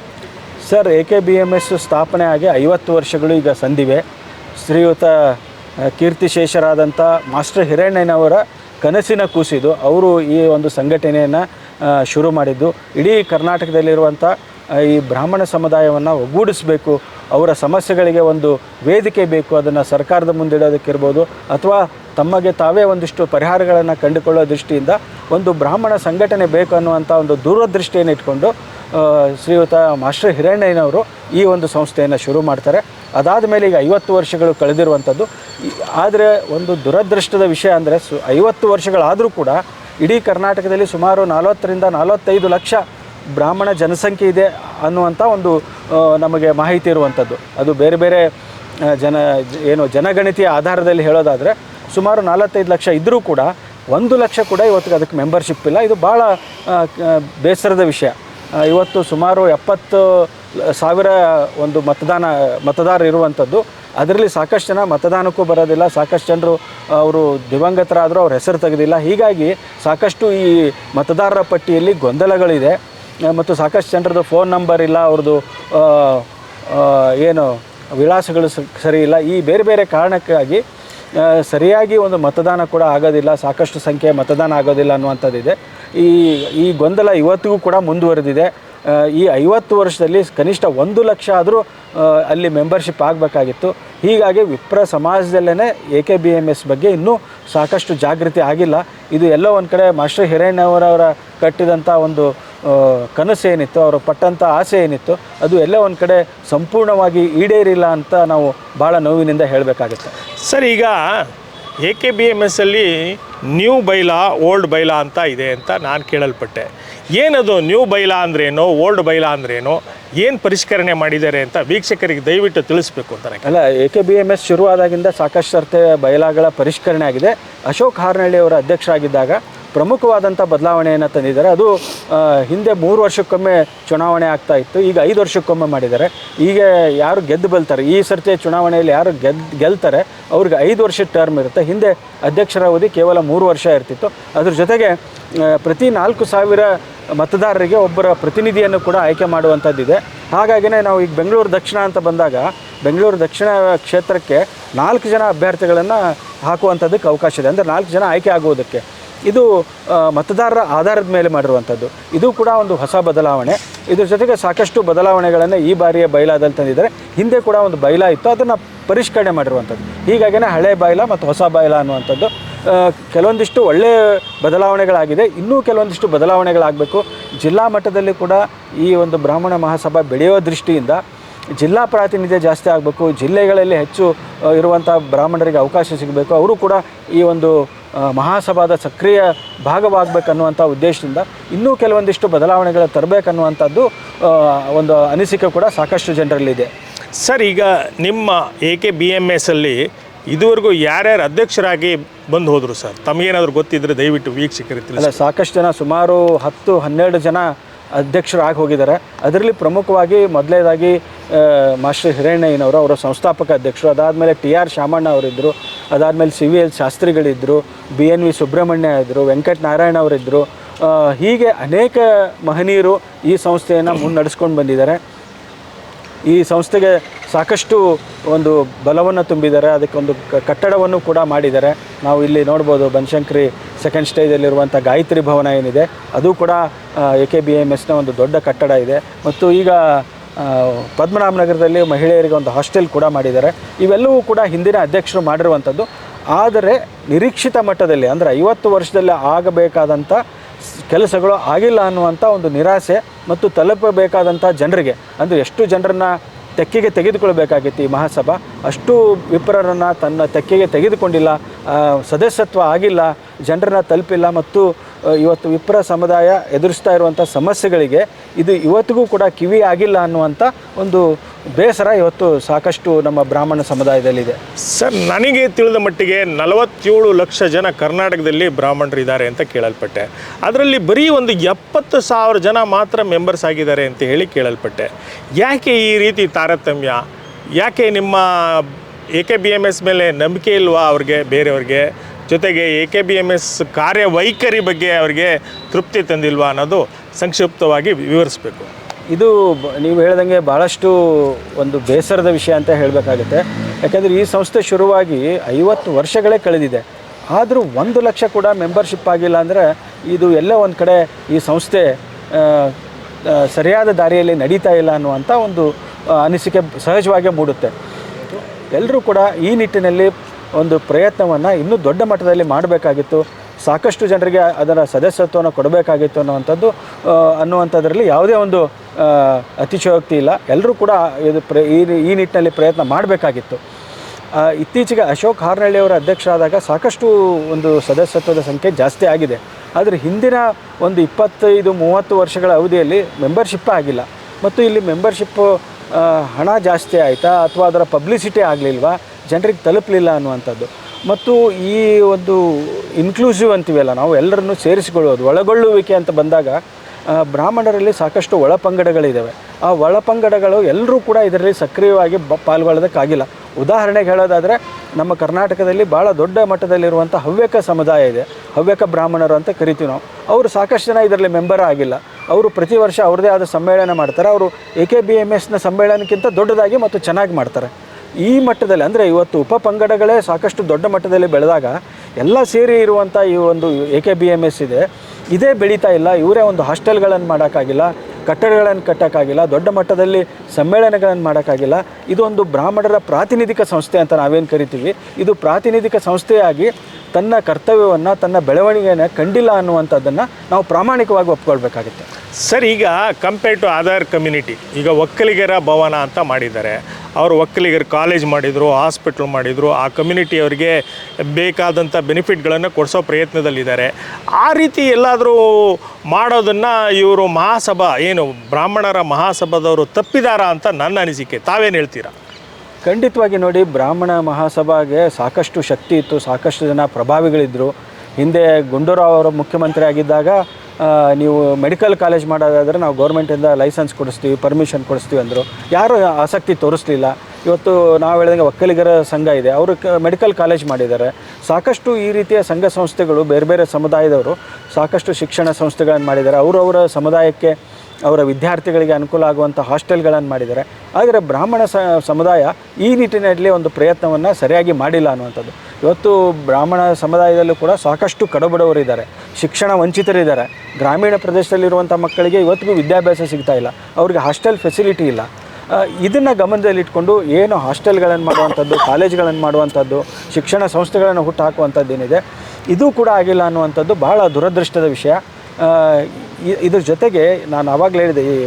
Sir A K B M S ಸ್ಥಾಪನೆ ಆಗಿ ಐವತ್ತು ವರ್ಷಗಳು ಈಗ ಸಂದಿವೆ. ಶ್ರೀಯುತ ಕೀರ್ತಿಶೇಷರಾದಂಥ ಮಾಸ್ಟರ್ ಹಿರಣ್ಣಯ್ಯನವರ ಕನಸಿನ ಕೂಸಿದು. ಅವರು ಈ ಒಂದು ಸಂಘಟನೆಯನ್ನು ಶುರು ಮಾಡಿದ್ದು. ಇಡೀ ಕರ್ನಾಟಕದಲ್ಲಿರುವಂಥ ಈ ಬ್ರಾಹ್ಮಣ ಸಮುದಾಯವನ್ನು ಒಗ್ಗೂಡಿಸಬೇಕು, ಅವರ ಸಮಸ್ಯೆಗಳಿಗೆ ಒಂದು ವೇದಿಕೆ ಬೇಕು, ಅದನ್ನು ಸರ್ಕಾರದ ಮುಂದಿಡೋದಕ್ಕಿರ್ಬೋದು ಅಥವಾ ತಮಗೆ ತಾವೇ ಒಂದಿಷ್ಟು ಪರಿಹಾರಗಳನ್ನು ಕಂಡುಕೊಳ್ಳೋ ದೃಷ್ಟಿಯಿಂದ ಒಂದು ಬ್ರಾಹ್ಮಣ ಸಂಘಟನೆ ಬೇಕು ಅನ್ನುವಂಥ ಒಂದು ದೂರದೃಷ್ಟಿಯನ್ನು ಇಟ್ಕೊಂಡು ಶ್ರೀಯುತ ಮಾಸ್ಟರ್ ಹಿರಣ್ಣಯ್ಯನವರು ಈ ಒಂದು ಸಂಸ್ಥೆಯನ್ನು ಶುರು ಮಾಡ್ತಾರೆ. ಅದಾದ ಮೇಲೆ ಈಗ ಐವತ್ತು ವರ್ಷಗಳು ಕಳೆದಿರುವಂಥದ್ದು. ಆದರೆ ಒಂದು ದುರದೃಷ್ಟದ ವಿಷಯ ಅಂದರೆ ಸು, ಐವತ್ತು ವರ್ಷಗಳಾದರೂ ಕೂಡ ಇಡೀ ಕರ್ನಾಟಕದಲ್ಲಿ ಸುಮಾರು ನಲವತ್ತರಿಂದ ನಲವತ್ತೈದು ಲಕ್ಷ ಬ್ರಾಹ್ಮಣ ಜನಸಂಖ್ಯೆ ಇದೆ ಅನ್ನುವಂಥ ಒಂದು ನಮಗೆ ಮಾಹಿತಿ ಇರುವಂಥದ್ದು. ಅದು ಬೇರೆ ಬೇರೆ ಜನ, ಏನು ಜನಗಣತಿಯ ಆಧಾರದಲ್ಲಿ ಹೇಳೋದಾದರೆ, ಸುಮಾರು ನಲವತ್ತೈದು ಲಕ್ಷ ಇದ್ದರೂ ಕೂಡ ಒಂದು ಲಕ್ಷ ಕೂಡ ಇವತ್ತಿಗೆ ಅದಕ್ಕೆ ಮೆಂಬರ್ಶಿಪ್ ಇಲ್ಲ. ಇದು ಭಾಳ ಬೇಸರದ ವಿಷಯ. ಇವತ್ತು ಸುಮಾರು ಎಪ್ಪತ್ತು ಸಾವಿರ ಒಂದು ಮತದಾನ ಮತದಾರರು ಇರುವಂಥದ್ದು. ಅದರಲ್ಲಿ ಸಾಕಷ್ಟು ಜನ ಮತದಾನಕ್ಕೂ ಬರೋದಿಲ್ಲ. ಸಾಕಷ್ಟು ಜನರು ಅವರು ದಿವಂಗತರಾದರೂ ಅವ್ರ ಹೆಸರು ತೆಗೆದಿಲ್ಲ. ಹೀಗಾಗಿ ಸಾಕಷ್ಟು ಈ ಮತದಾರರ ಪಟ್ಟಿಯಲ್ಲಿ ಗೊಂದಲಗಳಿದೆ. ಮತ್ತು ಸಾಕಷ್ಟು ಜನರದ್ದು ಫೋನ್ ನಂಬರ್ ಇಲ್ಲ, ಅವ್ರದ್ದು ಏನು ವಿಳಾಸಗಳು ಸರಿ ಇಲ್ಲ. ಈ ಬೇರೆ ಬೇರೆ ಕಾರಣಕ್ಕಾಗಿ ಸರಿಯಾಗಿ ಒಂದು ಮತದಾನ ಕೂಡ ಆಗೋದಿಲ್ಲ, ಸಾಕಷ್ಟು ಸಂಖ್ಯೆ ಮತದಾನ ಆಗೋದಿಲ್ಲ ಅನ್ನುವಂಥದ್ದಿದೆ. ಈ ಈ ಗೊಂದಲ ಇವತ್ತಿಗೂ ಕೂಡ ಮುಂದುವರೆದಿದೆ. ಈ ಐವತ್ತು ವರ್ಷದಲ್ಲಿ ಕನಿಷ್ಠ ಒಂದು ಲಕ್ಷ ಆದರೂ ಅಲ್ಲಿ ಮೆಂಬರ್ಶಿಪ್ ಆಗಬೇಕಾಗಿತ್ತು. ಹೀಗಾಗಿ ವಿಪ್ರ ಸಮಾಜದಲ್ಲೇ A K B M S ಬಗ್ಗೆ ಇನ್ನೂ ಸಾಕಷ್ಟು ಜಾಗೃತಿ ಆಗಿಲ್ಲ. ಇದು ಎಲ್ಲೋ ಒಂದು ಕಡೆ ಮಾಸ್ಟರ್ ಹಿರೇಣ್ಣವರವರ ಕಟ್ಟಿದಂಥ ಒಂದು ಕನಸು ಏನಿತ್ತು ಅವರು ಪಟ್ಟಂಥ ಆಸೆ ಏನಿತ್ತು ಅದು ಎಲ್ಲ ಒಂದು ಕಡೆ ಸಂಪೂರ್ಣವಾಗಿ ಈಡೇರಿಲ್ಲ ಅಂತ ನಾವು ಭಾಳ ನೋವಿನಿಂದ ಹೇಳಬೇಕಾಗುತ್ತೆ. ಸರ್ ಈಗ A K B M S ಅಲ್ಲಿ ನ್ಯೂ ಬೈಲಾ ಓಲ್ಡ್ ಬೈಲಾ ಅಂತ ಇದೆ ಅಂತ ನಾನು ಕೇಳಲ್ಪಟ್ಟೆ. ಏನದು ನ್ಯೂ ಬೈಲಾ ಅಂದ್ರೇನು ಓಲ್ಡ್ ಬೈಲಾ ಅಂದ್ರೇನು ಏನು ಪರಿಷ್ಕರಣೆ ಮಾಡಿದ್ದಾರೆ ಅಂತ ವೀಕ್ಷಕರಿಗೆ ದಯವಿಟ್ಟು ತಿಳಿಸ್ಬೇಕು ಅಂತ ಅಲ್ಲ A K B M S ಶುರುವಾದಾಗಿಂದ ಸಾಕಷ್ಟು ಸರ್ತೆ ಬಯಲಾಗಳ ಪರಿಷ್ಕರಣೆ ಆಗಿದೆ. ಅಶೋಕ್ ಹಾರ್ನಳ್ಳಿ ಅವರ ಅಧ್ಯಕ್ಷರಾಗಿದ್ದಾಗ ಪ್ರಮುಖವಾದಂಥ ಬದಲಾವಣೆಯನ್ನು ತಂದಿದ್ದಾರೆ. ಅದು ಹಿಂದೆ ಮೂರು ವರ್ಷಕ್ಕೊಮ್ಮೆ ಚುನಾವಣೆ ಆಗ್ತಾ ಇತ್ತು, ಈಗ ಐದು ವರ್ಷಕ್ಕೊಮ್ಮೆ ಮಾಡಿದ್ದಾರೆ. ಈಗ ಯಾರು ಗೆದ್ದು ಬಲ್ತಾರೆ ಈ ಸರ್ತಿಯ ಚುನಾವಣೆಯಲ್ಲಿ ಯಾರು ಗೆದ್, ಗೆಲ್ತಾರೆ, ಅವ್ರಿಗೆ ಐದು ವರ್ಷ ಟರ್ಮ್ ಇರುತ್ತೆ. ಹಿಂದೆ ಅಧ್ಯಕ್ಷರ ಅವಧಿ ಕೇವಲ ಮೂರು ವರ್ಷ ಇರ್ತಿತ್ತು. ಅದ್ರ ಜೊತೆಗೆ ಪ್ರತಿ ನಾಲ್ಕು ಸಾವಿರ ಮತದಾರರಿಗೆ ಒಬ್ಬರ ಪ್ರತಿನಿಧಿಯನ್ನು ಕೂಡ ಆಯ್ಕೆ ಮಾಡುವಂಥದ್ದಿದೆ. ಹಾಗಾಗಿನೇ ನಾವು ಈಗ ಬೆಂಗಳೂರು ದಕ್ಷಿಣ ಅಂತ ಬಂದಾಗ, ಬೆಂಗಳೂರು ದಕ್ಷಿಣ ಕ್ಷೇತ್ರಕ್ಕೆ ನಾಲ್ಕು ಜನ ಅಭ್ಯರ್ಥಿಗಳನ್ನು ಹಾಕುವಂಥದ್ದಕ್ಕೆ ಅವಕಾಶ ಇದೆ. ಅಂದರೆ ನಾಲ್ಕು ಜನ ಆಯ್ಕೆ ಆಗುವುದಕ್ಕೆ. ಇದು ಮತದಾರರ ಆಧಾರದ ಮೇಲೆ ಮಾಡಿರುವಂಥದ್ದು. ಇದು ಕೂಡ ಒಂದು ಹೊಸ ಬದಲಾವಣೆ. ಇದ್ರ ಜೊತೆಗೆ ಸಾಕಷ್ಟು ಬದಲಾವಣೆಗಳನ್ನು ಈ ಬಾರಿಯ ಬೈಲಾದಲ್ಲಿ ತಂದಿದ್ದಾರೆ. ಹಿಂದೆ ಕೂಡ ಒಂದು ಬೈಲಾ ಇತ್ತು, ಅದನ್ನು ಪರಿಷ್ಕರಣೆ ಮಾಡಿರುವಂಥದ್ದು. ಹೀಗಾಗಿನೇ ಹಳೆ ಬಾಯ್ಲಾ ಮತ್ತು ಹೊಸ ಬಾಯ್ಲಾ ಅನ್ನುವಂಥದ್ದು. ಕೆಲವೊಂದಿಷ್ಟು ಒಳ್ಳೆಯ ಬದಲಾವಣೆಗಳಾಗಿದೆ. ಇನ್ನೂ ಕೆಲವೊಂದಿಷ್ಟು ಬದಲಾವಣೆಗಳಾಗಬೇಕು. ಜಿಲ್ಲಾ ಮಟ್ಟದಲ್ಲಿ ಕೂಡ ಈ ಒಂದು ಬ್ರಾಹ್ಮಣ ಮಹಾಸಭಾ ಬೆಳೆಯೋ ದೃಷ್ಟಿಯಿಂದ ಜಿಲ್ಲಾ ಪ್ರಾತಿನಿಧ್ಯ ಜಾಸ್ತಿ ಆಗಬೇಕು ಜಿಲ್ಲೆಗಳಲ್ಲಿ ಹೆಚ್ಚು ಇರುವಂಥ ಬ್ರಾಹ್ಮಣರಿಗೆ ಅವಕಾಶ ಸಿಗಬೇಕು ಅವರು ಕೂಡ ಈ ಒಂದು ಮಹಾಸಭಾದ ಸಕ್ರಿಯ ಭಾಗವಾಗಬೇಕನ್ನುವಂಥ ಉದ್ದೇಶದಿಂದ ಇನ್ನೂ ಕೆಲವೊಂದಿಷ್ಟು ಬದಲಾವಣೆಗಳು ತರಬೇಕನ್ನುವಂಥದ್ದು ಒಂದು ಅನಿಸಿಕೆ ಕೂಡ ಸಾಕಷ್ಟು ಜನರಲ್ಲಿದೆ. ಸರ್ ಈಗ ನಿಮ್ಮ A K B M S ಅಲ್ಲಿ ಇದುವರೆಗೂ ಯಾರ್ಯಾರು ಅಧ್ಯಕ್ಷರಾಗಿ ಬಂದು ಹೋದರು ಸರ್? ತಮಗೇನಾದರೂ ಗೊತ್ತಿದ್ದರೆ ದಯವಿಟ್ಟು ಅಲ್ಲ ಸಾಕಷ್ಟು ಜನ ಸುಮಾರು ಹತ್ತು ಹನ್ನೆರಡು ಜನ ಅಧ್ಯಕ್ಷರಾಗಿ ಹೋಗಿದ್ದಾರೆ. ಅದರಲ್ಲಿ ಪ್ರಮುಖವಾಗಿ ಮೊದಲೇದಾಗಿ ಮಾಸ್ಟರ್ ಹಿರಣ್ಣಯ್ಯನವರು ಅವರ ಸಂಸ್ಥಾಪಕ ಅಧ್ಯಕ್ಷರು, ಅದಾದಮೇಲೆ ಟಿ ಆರ್ ಶಾಮಣ್ಣ ಅವರಿದ್ದರು, ಅದಾದಮೇಲೆ ಸಿ ವಿ ಎಲ್ ಶಾಸ್ತ್ರಿಗಳಿದ್ದರು, ಬಿ ಎನ್ ವಿ ಸುಬ್ರಹ್ಮಣ್ಯ ಇದ್ದರು, ವೆಂಕಟ ನಾರಾಯಣ ಅವರಿದ್ದರು. ಹೀಗೆ ಅನೇಕ ಮಹನೀಯರು ಈ ಸಂಸ್ಥೆಯನ್ನು ಮುನ್ನಡೆಸ್ಕೊಂಡು ಬಂದಿದ್ದಾರೆ. ಈ ಸಂಸ್ಥೆಗೆ ಸಾಕಷ್ಟು ಒಂದು ಬಲವನ್ನು ತುಂಬಿದ್ದಾರೆ. ಅದಕ್ಕೆ ಒಂದು ಕ- ಕಟ್ಟಡವನ್ನು ಕೂಡ ಮಾಡಿದ್ದಾರೆ. ನಾವು ಇಲ್ಲಿ ನೋಡ್ಬೋದು ಬನಶಂಕರಿ ಸೆಕೆಂಡ್ ಸ್ಟೇಜಲ್ಲಿರುವಂಥ ಗಾಯತ್ರಿ ಭವನ ಏನಿದೆ. ಅದು ಕೂಡ ಎ ಕೆ ಬಿ ಎಂ ಎಸ್ನ ಒಂದು ದೊಡ್ಡ ಕಟ್ಟಡ ಇದೆ. ಮತ್ತು ಈಗ ಪದ್ಮನಾಭನಗರದಲ್ಲಿ ಮಹಿಳೆಯರಿಗೆ ಒಂದು ಹಾಸ್ಟೆಲ್ ಕೂಡ ಮಾಡಿದ್ದಾರೆ. ಇವೆಲ್ಲವೂ ಕೂಡ ಹಿಂದಿನ ಅಧ್ಯಕ್ಷರು ಮಾಡಿರುವಂಥದ್ದು ಆದರೆ ನಿರೀಕ್ಷಿತ ಮಟ್ಟದಲ್ಲಿ, ಅಂದರೆ ಐವತ್ತು ವರ್ಷದಲ್ಲಿ ಆಗಬೇಕಾದಂಥ ಕೆಲಸಗಳು ಆಗಿಲ್ಲ ಅನ್ನುವಂಥ ಒಂದು ನಿರಾಸೆ ಮತ್ತು ತಲುಪಬೇಕಾದಂಥ ಜನರಿಗೆ, ಅಂದರೆ ಎಷ್ಟು ಜನರನ್ನು ತೆಕ್ಕೆಗೆ ತೆಗೆದುಕೊಳ್ಬೇಕಾಗಿತ್ತು ಈ ಮಹಾಸಭಾ? ಅಷ್ಟು ವಿಪ್ರರನ್ನು ತನ್ನ ತೆಕ್ಕೆಗೆ ತೆಗೆದುಕೊಂಡಿಲ್ಲ ಸದಸ್ಯತ್ವ ಆಗಿಲ್ಲ, ಜನರನ್ನ ತಲುಪಿಲ್ಲ ಮತ್ತು ಇವತ್ತು ವಿಪ್ರ ಸಮುದಾಯ ಎದುರಿಸ್ತಾ ಇರುವಂಥ ಸಮಸ್ಯೆಗಳಿಗೆ ಇದು ಇವತ್ತಿಗೂ ಕೂಡ ಕಿವಿ ಆಗಿಲ್ಲ ಅನ್ನುವಂಥ ಒಂದು ಬೇಸರ ಇವತ್ತು ಸಾಕಷ್ಟು ನಮ್ಮ ಬ್ರಾಹ್ಮಣ ಸಮುದಾಯದಲ್ಲಿದೆ. ಸರ್, ನನಗೆ ತಿಳಿದ ಮಟ್ಟಿಗೆ ನಲವತ್ತೇಳು ಲಕ್ಷ ಜನ ಕರ್ನಾಟಕದಲ್ಲಿ ಬ್ರಾಹ್ಮಣರು ಇದ್ದಾರೆ ಅಂತ ಕೇಳಲ್ಪಟ್ಟೆ. ಅದರಲ್ಲಿ ಬರೀ ಒಂದು ಎಪ್ಪತ್ತು ಸಾವಿರ ಜನ ಮಾತ್ರ ಮೆಂಬರ್ಸ್ ಆಗಿದ್ದಾರೆ ಅಂತ ಹೇಳಿ ಕೇಳಲ್ಪಟ್ಟೆ. ಯಾಕೆ ಈ ರೀತಿ ತಾರತಮ್ಯ? ಯಾಕೆ ನಿಮ್ಮ A K B M S ಮೇಲೆ ನಂಬಿಕೆ ಇಲ್ವಾ ಅವ್ರಿಗೆ, ಬೇರೆಯವ್ರಿಗೆ? ಜೊತೆಗೆ A K B M S ಕಾರ್ಯವೈಖರಿ ಬಗ್ಗೆ ಅವರಿಗೆ ತೃಪ್ತಿ ತಂದಿಲ್ವಾ ಅನ್ನೋದು ಸಂಕ್ಷಿಪ್ತವಾಗಿ ವಿವರಿಸಬೇಕು. ಇದು ನೀವು ಹೇಳ್ದಂಗೆ ಭಾಳಷ್ಟು ಒಂದು ಬೇಸರದ ವಿಷಯ ಅಂತ ಹೇಳಬೇಕಾಗುತ್ತೆ. ಯಾಕೆಂದರೆ ಈ ಸಂಸ್ಥೆ ಶುರುವಾಗಿ ಐವತ್ತು ವರ್ಷಗಳೇ ಕಳೆದಿದೆ. ಆದರೂ ಒಂದು ಲಕ್ಷ ಕೂಡ ಮೆಂಬರ್ಶಿಪ್ ಆಗಿಲ್ಲ ಅಂದರೆ ಇದು ಎಲ್ಲ ಒಂದು ಕಡೆ ಈ ಸಂಸ್ಥೆ ಸರಿಯಾದ ದಾರಿಯಲ್ಲಿ ನಡೀತಾ ಇಲ್ಲ ಅನ್ನುವಂಥ ಒಂದು ಅನಿಸಿಕೆ ಸಹಜವಾಗಿ ಮೂಡುತ್ತೆ. ಎಲ್ಲರೂ ಕೂಡ ಈ ನಿಟ್ಟಿನಲ್ಲಿ ಒಂದು ಪ್ರಯತ್ನವನ್ನು ಇನ್ನೂ ದೊಡ್ಡ ಮಟ್ಟದಲ್ಲಿ ಮಾಡಬೇಕಾಗಿತ್ತು. ಸಾಕಷ್ಟು ಜನರಿಗೆ ಅದರ ಸದಸ್ಯತ್ವವನ್ನು ಕೊಡಬೇಕಾಗಿತ್ತು ಅನ್ನುವಂಥದ್ದು ಅನ್ನುವಂಥದ್ರಲ್ಲಿ ಯಾವುದೇ ಒಂದು ಅತಿಶಯೋಕ್ತಿ ಇಲ್ಲ. ಎಲ್ಲರೂ ಕೂಡ ಇದು ಪ್ರ, ಈ ನಿಟ್ಟಿನಲ್ಲಿ ಪ್ರಯತ್ನ ಮಾಡಬೇಕಾಗಿತ್ತು. ಇತ್ತೀಚೆಗೆ ಅಶೋಕ್ ಹಾರ್ನಳ್ಳಿ ಅವರ ಅಧ್ಯಕ್ಷರಾದಾಗ ಸಾಕಷ್ಟು ಒಂದು ಸದಸ್ಯತ್ವದ ಸಂಖ್ಯೆ ಜಾಸ್ತಿ ಆಗಿದೆ. ಆದರೆ ಹಿಂದಿನ ಒಂದು ಇಪ್ಪತ್ತೈದು, ಮೂವತ್ತು ವರ್ಷಗಳ ಅವಧಿಯಲ್ಲಿ ಮೆಂಬರ್ಶಿಪ್ ಆಗಿಲ್ಲ. ಮತ್ತು ಇಲ್ಲಿ ಮೆಂಬರ್ಶಿಪ್ಪು ಹಣ ಜಾಸ್ತಿ ಆಯಿತಾ? ಅಥವಾ ಅದರ ಪಬ್ಲಿಸಿಟಿ ಆಗಲಿಲ್ವಾ? ಜನರಿಗೆ ತಲುಪಲಿಲ್ಲ ಅನ್ನುವಂಥದ್ದು. ಮತ್ತು ಈ ಒಂದು ಇನ್ಕ್ಲೂಸಿವ್ ಅಂತೀವಲ್ಲ, ನಾವು ಎಲ್ಲರನ್ನು ಸೇರಿಸಿಕೊಳ್ಳೋದು ಒಳಗೊಳ್ಳುವಿಕೆ ಅಂತ ಬಂದಾಗ ಬ್ರಾಹ್ಮಣರಲ್ಲಿ ಸಾಕಷ್ಟು ಒಳಪಂಗಡಗಳಿದ್ದಾವೆ ಆ ಒಳಪಂಗಡಗಳು ಎಲ್ಲರೂ ಕೂಡ ಇದರಲ್ಲಿ ಸಕ್ರಿಯವಾಗಿ ಬ, ಪಾಲ್ಗೊಳ್ಳೋದಕ್ಕಾಗಿಲ್ಲ. ಉದಾಹರಣೆಗೆ ಹೇಳೋದಾದರೆ, ನಮ್ಮ ಕರ್ನಾಟಕದಲ್ಲಿ ಭಾಳ ದೊಡ್ಡ ಮಟ್ಟದಲ್ಲಿರುವಂಥ ಹವ್ಯಕ ಸಮುದಾಯ ಇದೆ. ಹವ್ಯಕ ಬ್ರಾಹ್ಮಣರು ಅಂತ ಕರಿತೀವಿ ನಾವು. ಅವರು ಸಾಕಷ್ಟು ಜನ ಇದರಲ್ಲಿ ಮೆಂಬರ್ ಆಗಿಲ್ಲ. ಅವರು ಪ್ರತಿ ವರ್ಷ ಅವ್ರದ್ದೇ ಆದ ಸಮ್ಮೇಳನ ಮಾಡ್ತಾರೆ. ಅವರು ಎ ಕೆ ಬಿ ಎಂ ಎಸ್ನ ಸಮ್ಮೇಳನಕ್ಕಿಂತ ದೊಡ್ಡದಾಗಿ ಮತ್ತು ಚೆನ್ನಾಗಿ ಮಾಡ್ತಾರೆ. ಈ ಮಟ್ಟದಲ್ಲಿ, ಅಂದರೆ ಇವತ್ತು ಉಪಪಂಗಡಗಳೇ ಸಾಕಷ್ಟು ದೊಡ್ಡ ಮಟ್ಟದಲ್ಲಿ ಬೆಳೆದಾಗ ಎಲ್ಲ ಸೇರಿ ಇರುವಂಥ ಈ ಒಂದು A K B M S ಇದೆ. ಇದೇ ಬೆಳೀತಾ ಇಲ್ಲ. ಇವರೇ ಒಂದು ಹಾಸ್ಟೆಲ್ಗಳನ್ನು ಮಾಡೋಕ್ಕಾಗಿಲ್ಲ, ಕಟ್ಟಡಗಳನ್ನು ಕಟ್ಟೋಕ್ಕಾಗಿಲ್ಲ, ದೊಡ್ಡ ಮಟ್ಟದಲ್ಲಿ ಸಮ್ಮೇಳನಗಳನ್ನು ಮಾಡೋಕ್ಕಾಗಿಲ್ಲ. ಇದೊಂದು ಬ್ರಾಹ್ಮಣರ ಪ್ರಾತಿನಿಧಿಕ ಸಂಸ್ಥೆ ಅಂತ ನಾವೇನು ಕರಿತೀವಿ. ಇದು ಪ್ರಾತಿನಿಧಿಕ ಸಂಸ್ಥೆಯಾಗಿ ತನ್ನ ಕರ್ತವ್ಯವನ್ನು, ತನ್ನ ಬೆಳವಣಿಗೆಯನ್ನು ಕಂಡಿಲ್ಲ ಅನ್ನುವಂಥದ್ದನ್ನು ನಾವು ಪ್ರಾಮಾಣಿಕವಾಗಿ ಒಪ್ಕೊಳ್ಬೇಕಾಗುತ್ತೆ. ಸರ್, ಈಗ ಕಂಪೇರ್ ಟು ಅದರ್ ಕಮ್ಯುನಿಟಿ ಈಗ ಒಕ್ಕಲಿಗರ ಭವನ ಅಂತ ಮಾಡಿದ್ದಾರೆ. ಅವರು ಒಕ್ಕಲಿಗರ ಕಾಲೇಜ್ ಮಾಡಿದರು ಹಾಸ್ಪಿಟ್ಲ್ ಮಾಡಿದರು, ಆ ಕಮ್ಯುನಿಟಿಯವರಿಗೆ ಬೇಕಾದಂಥ ಬೆನಿಫಿಟ್ಗಳನ್ನು ಕೊಡಿಸೋ ಪ್ರಯತ್ನದಲ್ಲಿದ್ದಾರೆ. ಆ ರೀತಿ ಎಲ್ಲಾದರೂ ಮಾಡೋದನ್ನು ಇವರು ಮಹಾಸಭಾ, ಏನು ಬ್ರಾಹ್ಮಣರ ಮಹಾಸಭಾದವರು ತಪ್ಪಿದಾರ ಅಂತ ನನ್ನ ಅನಿಸಿಕೆ. ತಾವೇನು ಹೇಳ್ತೀರಾ? ಖಂಡಿತವಾಗಿ ನೋಡಿ, ಬ್ರಾಹ್ಮಣ ಮಹಾಸಭಾಗೆ ಸಾಕಷ್ಟು ಶಕ್ತಿ ಇತ್ತು, ಸಾಕಷ್ಟು ಜನ ಪ್ರಭಾವಿಗಳಿದ್ದರು ಹಿಂದೆ ಗುಂಡೂರಾವ್ ಅವರು ಮುಖ್ಯಮಂತ್ರಿ ಆಗಿದ್ದಾಗ ನೀವು ಮೆಡಿಕಲ್ ಕಾಲೇಜ್ ಮಾಡೋದಾದರೆ ನಾವು ಗೌರ್ಮೆಂಟಿಂದ ಲೈಸೆನ್ಸ್ ಕೊಡಿಸ್ತೀವಿ, ಪರ್ಮಿಷನ್ ಕೊಡಿಸ್ತೀವಿ ಅಂದರು. ಯಾರೂ ಆಸಕ್ತಿ ತೋರಿಸ್ಲಿಲ್ಲ. ಇವತ್ತು ನಾವು ಹೇಳಿದಂಗೆ ಒಕ್ಕಲಿಗರ ಸಂಘ ಇದೆ, ಅವರು ಕ, ಮೆಡಿಕಲ್ ಕಾಲೇಜ್ ಮಾಡಿದ್ದಾರೆ. ಸಾಕಷ್ಟು ಈ ರೀತಿಯ ಸಂಘ ಸಂಸ್ಥೆಗಳು, ಬೇರೆ ಬೇರೆ ಸಮುದಾಯದವರು ಸಾಕಷ್ಟು ಶಿಕ್ಷಣ ಸಂಸ್ಥೆಗಳನ್ನು ಮಾಡಿದ್ದಾರೆ. ಅವರವರ ಸಮುದಾಯಕ್ಕೆ ಅವರ ವಿದ್ಯಾರ್ಥಿಗಳಿಗೆ ಅನುಕೂಲ ಆಗುವಂಥ ಹಾಸ್ಟೆಲ್ಗಳನ್ನು ಮಾಡಿದ್ದಾರೆ. ಆದರೆ ಬ್ರಾಹ್ಮಣ ಸಮುದಾಯ ಈ ನಿಟ್ಟಿನಲ್ಲಿ ಒಂದು ಪ್ರಯತ್ನವನ್ನು ಸರಿಯಾಗಿ ಮಾಡಿಲ್ಲ ಅನ್ನುವಂಥದ್ದು. ಇವತ್ತು ಬ್ರಾಹ್ಮಣ ಸಮುದಾಯದಲ್ಲೂ ಕೂಡ ಸಾಕಷ್ಟು ಕಡುಬಡವರಿದ್ದಾರೆ ಶಿಕ್ಷಣ ವಂಚಿತರಿದ್ದಾರೆ. ಗ್ರಾಮೀಣ ಪ್ರದೇಶದಲ್ಲಿರುವಂಥ ಮಕ್ಕಳಿಗೆ ಇವತ್ತಿಗೂ ವಿದ್ಯಾಭ್ಯಾಸ ಸಿಗ್ತಾ ಇಲ್ಲ. ಅವ್ರಿಗೆ ಹಾಸ್ಟೆಲ್ ಫೆಸಿಲಿಟಿ ಇಲ್ಲ. ಇದನ್ನು ಗಮನದಲ್ಲಿಟ್ಕೊಂಡು ಏನು ಹಾಸ್ಟೆಲ್ಗಳನ್ನು ಮಾಡುವಂಥದ್ದು, ಕಾಲೇಜ್ಗಳನ್ನು ಮಾಡುವಂಥದ್ದು, ಶಿಕ್ಷಣ ಸಂಸ್ಥೆಗಳನ್ನು ಹುಟ್ಟು ಹಾಕುವಂಥದ್ದು ಏನಿದೆ, ಇದು ಕೂಡ ಆಗಿಲ್ಲ ಅನ್ನುವಂಥದ್ದು ಭಾಳ ದುರದೃಷ್ಟದ ವಿಷಯ. ಇದ್ರ ಜೊತೆಗೆ ನಾನು ಆವಾಗಲೇ ಹೇಳಿದೆ, ಈ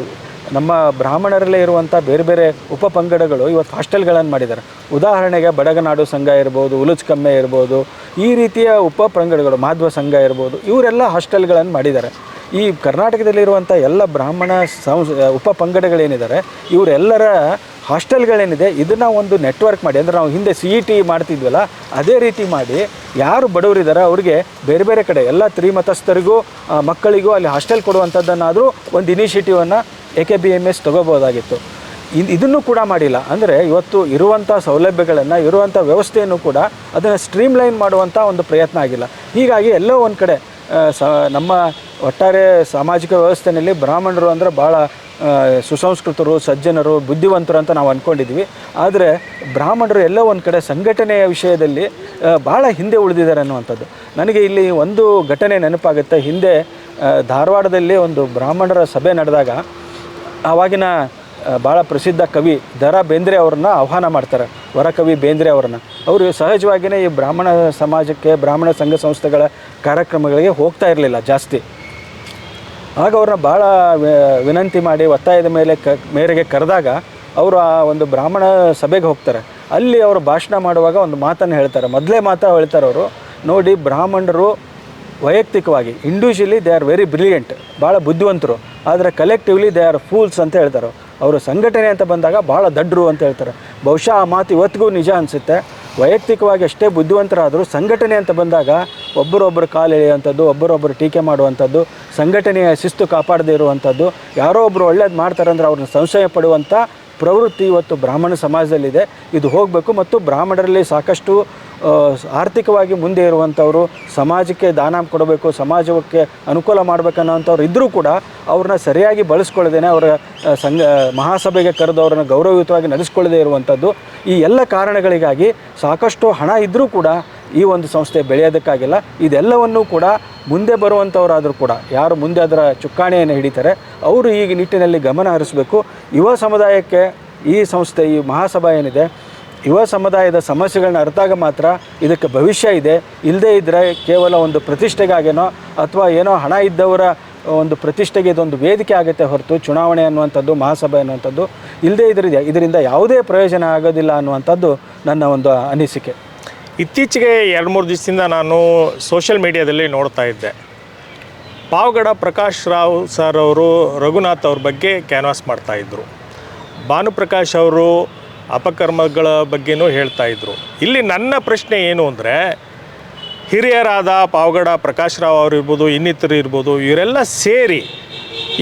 ನಮ್ಮ ಬ್ರಾಹ್ಮಣರಲ್ಲೇ ಇರುವಂಥ ಬೇರೆ ಬೇರೆ ಉಪಪಂಗಡಗಳು ಇವತ್ತು ಹಾಸ್ಟೆಲ್ಗಳನ್ನು ಮಾಡಿದ್ದಾರೆ. ಉದಾಹರಣೆಗೆ ಬಡಗನಾಡು ಸಂಘ ಇರ್ಬೋದು ಉಲುಚ್ಕಮ್ಮೆ ಇರ್ಬೋದು, ಈ ರೀತಿಯ ಉಪಪಂಗಡಗಳು ಮಾಧ್ವ ಸಂಘ ಇರ್ಬೋದು, ಇವರೆಲ್ಲ ಹಾಸ್ಟೆಲ್ಗಳನ್ನು ಮಾಡಿದ್ದಾರೆ. ಈ ಕರ್ನಾಟಕದಲ್ಲಿರುವಂಥ ಎಲ್ಲ ಬ್ರಾಹ್ಮಣ ಸಂಸ್, ಉಪ ಪಂಗಡಗಳೇನಿದ್ದಾರೆ, ಇವರೆಲ್ಲರ ಹಾಸ್ಟೆಲ್ಗಳೇನಿದೆ, ಇದನ್ನು ಒಂದು ನೆಟ್ವರ್ಕ್ ಮಾಡಿ, ಅಂದರೆ ನಾವು ಹಿಂದೆ ಸಿ ಇ ಟಿ ಮಾಡ್ತಿದ್ವಲ್ಲ, ಅದೇ ರೀತಿ ಮಾಡಿ, ಯಾರು ಬಡವರಿದ್ದಾರೆ ಅವರಿಗೆ ಬೇರೆ ಬೇರೆ ಕಡೆ, ಎಲ್ಲ ತ್ರೀಮತಸ್ಥರಿಗೂ ಮಕ್ಕಳಿಗೂ ಅಲ್ಲಿ ಹಾಸ್ಟೆಲ್ ಕೊಡುವಂಥದ್ದನ್ನಾದರೂ ಒಂದು ಇನಿಷಿಯೇಟಿವನ್ನು A K B M S ತೊಗೋಬೋದಾಗಿತ್ತು. ಇನ್ ಇದನ್ನು ಕೂಡ ಮಾಡಿಲ್ಲ. ಅಂದರೆ ಇವತ್ತು ಇರುವಂಥ ಸೌಲಭ್ಯಗಳನ್ನು, ಇರುವಂಥ ವ್ಯವಸ್ಥೆಯನ್ನು ಕೂಡ ಅದನ್ನು ಸ್ಟ್ರೀಮ್ಲೈನ್ ಮಾಡುವಂಥ ಒಂದು ಪ್ರಯತ್ನ ಆಗಿಲ್ಲ. ಹೀಗಾಗಿ ಎಲ್ಲೋ ಒಂದು ಕಡೆ ಸ, ನಮ್ಮ ಒಟ್ಟಾರೆ ಸಾಮಾಜಿಕ ವ್ಯವಸ್ಥೆಯಲ್ಲಿ ಬ್ರಾಹ್ಮಣರು ಅಂದರೆ ಭಾಳ ಸುಸಂಸ್ಕೃತರು, ಸಜ್ಜನರು, ಬುದ್ಧಿವಂತರು ಅಂತ ನಾವು ಅಂದ್ಕೊಂಡಿದ್ವಿ ಆದರೆ ಬ್ರಾಹ್ಮಣರು ಎಲ್ಲ ಒಂದು ಕಡೆ ಸಂಘಟನೆಯ ವಿಷಯದಲ್ಲಿ ಭಾಳ ಹಿಂದೆ ಉಳಿದಿದ್ದಾರೆ ಅನ್ನುವಂಥದ್ದು. ನನಗೆ ಇಲ್ಲಿ ಒಂದು ಘಟನೆ ನೆನಪಾಗುತ್ತೆ. ಹಿಂದೆ ಧಾರವಾಡದಲ್ಲಿ ಒಂದು ಬ್ರಾಹ್ಮಣರ ಸಭೆ ನಡೆದಾಗ, ಆವಾಗಿನ ಭಾಳ ಪ್ರಸಿದ್ಧ ಕವಿ ದರಾ ಬೇಂದ್ರೆ ಅವ್ರನ್ನ ಆಹ್ವಾನ ಮಾಡ್ತಾರೆ, ವರಕವಿ ಬೇಂದ್ರೆ ಅವ್ರನ್ನ. ಅವರು ಸಹಜವಾಗಿಯೇ ಈ ಬ್ರಾಹ್ಮಣ ಸಮಾಜಕ್ಕೆ, ಬ್ರಾಹ್ಮಣ ಸಂಘ ಸಂಸ್ಥೆಗಳ ಕಾರ್ಯಕ್ರಮಗಳಿಗೆ ಹೋಗ್ತಾ ಇರಲಿಲ್ಲ ಜಾಸ್ತಿ. ಆಗ ಅವ್ರನ್ನ ಭಾಳ ವಿನಂತಿ ಮಾಡಿ ಒತ್ತಾಯದ ಮೇಲೆ ಕ, ಮೇರೆಗೆ ಕರೆದಾಗ ಅವರು ಆ ಒಂದು ಬ್ರಾಹ್ಮಣ ಸಭೆಗೆ ಹೋಗ್ತಾರೆ. ಅಲ್ಲಿ ಅವರು ಭಾಷಣ ಮಾಡುವಾಗ ಒಂದು ಮಾತನ್ನು ಹೇಳ್ತಾರೆ. ಮೊದಲೇ ಮಾತಾ ಹೇಳ್ತಾರೆ ಅವರು, ನೋಡಿ ಬ್ರಾಹ್ಮಣರು ವೈಯಕ್ತಿಕವಾಗಿ individually they are very brilliant ಭಾಳ ಬುದ್ಧಿವಂತರು, ಆದರೆ ಕಲೆಕ್ಟಿವ್ಲಿ ದೇ ಆರ್ ಫೂಲ್ಸ್ ಅಂತ ಹೇಳ್ತಾರೆ ಅವರು ಸಂಘಟನೆ ಅಂತ ಬಂದಾಗ ಭಾಳ ದಡ್ರು ಅಂತ ಹೇಳ್ತಾರೆ. ಬಹುಶಃ ಆ ಮಾತು ಇವತ್ತಿಗೂ ನಿಜ ಅನಿಸುತ್ತೆ. ವೈಯಕ್ತಿಕವಾಗಿ ಅಷ್ಟೇ ಬುದ್ಧಿವಂತರಾದರೂ ಸಂಘಟನೆ ಅಂತ ಬಂದಾಗ ಒಬ್ಬರೊಬ್ಬರು ಕಾಲು ಎಳೆಯುವಂಥದ್ದು, ಒಬ್ಬರೊಬ್ಬರು ಟೀಕೆ ಮಾಡುವಂಥದ್ದು, ಸಂಘಟನೆಯ ಶಿಸ್ತು ಕಾಪಾಡದೇ ಇರುವಂಥದ್ದು, ಯಾರೋ ಒಬ್ಬರು ಒಳ್ಳೇದು ಮಾಡ್ತಾರೆ ಅಂದರೆ ಅವ್ರನ್ನ ಸಂಶಯ ಪಡುವಂಥ ಪ್ರವೃತ್ತಿ ಇವತ್ತು ಬ್ರಾಹ್ಮಣ ಸಮಾಜದಲ್ಲಿದೆ. ಇದು ಹೋಗಬೇಕು ಮತ್ತು ಬ್ರಾಹ್ಮಣರಲ್ಲಿ ಸಾಕಷ್ಟು ಆರ್ಥಿಕವಾಗಿ ಮುಂದೆ ಇರುವಂಥವರು, ಸಮಾಜಕ್ಕೆ ದಾನ ಕೊಡಬೇಕು, ಸಮಾಜಕ್ಕೆ ಅನುಕೂಲ ಮಾಡಬೇಕನ್ನೋಂಥವ್ರು ಇದ್ದರೂ ಕೂಡ ಅವ್ರನ್ನ ಸರಿಯಾಗಿ ಬಳಸ್ಕೊಳ್ಳದೇನೆ ಅವರ ಸಂಘ, ಮಹಾಸಭೆಗೆ ಕರೆದು ಅವ್ರನ್ನ ಗೌರವಯುತವಾಗಿ ನಡೆಸ್ಕೊಳ್ಳದೇ ಇರುವಂಥದ್ದು. ಈ ಎಲ್ಲ ಕಾರಣಗಳಿಗಾಗಿ ಸಾಕಷ್ಟು ಹಣ ಇದ್ದರೂ ಕೂಡ ಈ ಒಂದು ಸಂಸ್ಥೆ ಬೆಳೆಯೋದಕ್ಕಾಗಿಲ್ಲ. ಇದೆಲ್ಲವನ್ನೂ ಕೂಡ ಮುಂದೆ ಬರುವಂಥವರಾದರೂ ಕೂಡ, ಯಾರು ಮುಂದೆ ಅದರ ಚುಕ್ಕಾಣಿಯನ್ನು ಹಿಡಿತಾರೆ, ಅವರು ಈ ನಿಟ್ಟಿನಲ್ಲಿ ಗಮನ ಹರಿಸಬೇಕು. ಯುವ ಸಮುದಾಯಕ್ಕೆ ಈ ಸಂಸ್ಥೆ, ಈ ಮಹಾಸಭಾ ಏನಿದೆ ಯುವ ಸಮುದಾಯದ ಸಮಸ್ಯೆಗಳನ್ನ ಅರ್ಥಾಗ ಮಾತ್ರ ಇದಕ್ಕೆ ಭವಿಷ್ಯ ಇದೆ. ಇಲ್ಲದೇ ಇದ್ದರೆ ಕೇವಲ ಒಂದು ಪ್ರತಿಷ್ಠೆಗಾಗೇನೋ ಅಥವಾ ಏನೋ ಹಣ ಇದ್ದವರ ಒಂದು ಪ್ರತಿಷ್ಠೆಗೆ ಇದೊಂದು ವೇದಿಕೆ ಆಗುತ್ತೆ ಹೊರತು ಚುನಾವಣೆ ಅನ್ನುವಂಥದ್ದು, ಮಹಾಸಭೆ ಅನ್ನುವಂಥದ್ದು ಇಲ್ಲದೇ ಇದರಿಂದ. ಇದರಿಂದ ಯಾವುದೇ ಪ್ರಯೋಜನ ಆಗೋದಿಲ್ಲ ಅನ್ನುವಂಥದ್ದು ನನ್ನ ಒಂದು ಅನಿಸಿಕೆ. ಇತ್ತೀಚೆಗೆ ಎರಡು ಮೂರು ದಿವಸದಿಂದ ನಾನು ಸೋಷಿಯಲ್ ಮೀಡಿಯಾದಲ್ಲಿ ನೋಡ್ತಾ ಇದ್ದೆ. ಪಾವಗಡ ಪ್ರಕಾಶ್ ರಾವ್ ಸರ್ ಅವರು ರಘುನಾಥ್ ಅವ್ರ ಬಗ್ಗೆ ಕ್ಯಾನ್ವಾಸ್ ಮಾಡ್ತಾಯಿದ್ರು ಭಾನುಪ್ರಕಾಶ್ ಅವರು ಅಪಕರ್ಮಗಳ ಬಗ್ಗೆನೂ ಹೇಳ್ತಾ ಇದ್ರು. ಇಲ್ಲಿ ನನ್ನ ಪ್ರಶ್ನೆ ಏನು ಅಂದರೆ, ಹಿರಿಯರಾದ ಪಾವಗಡ ಪ್ರಕಾಶ್ ರಾವ್ ಅವರು ಇರ್ಬೋದು ಇನ್ನಿತರು ಇರ್ಬೋದು, ಇವರೆಲ್ಲ ಸೇರಿ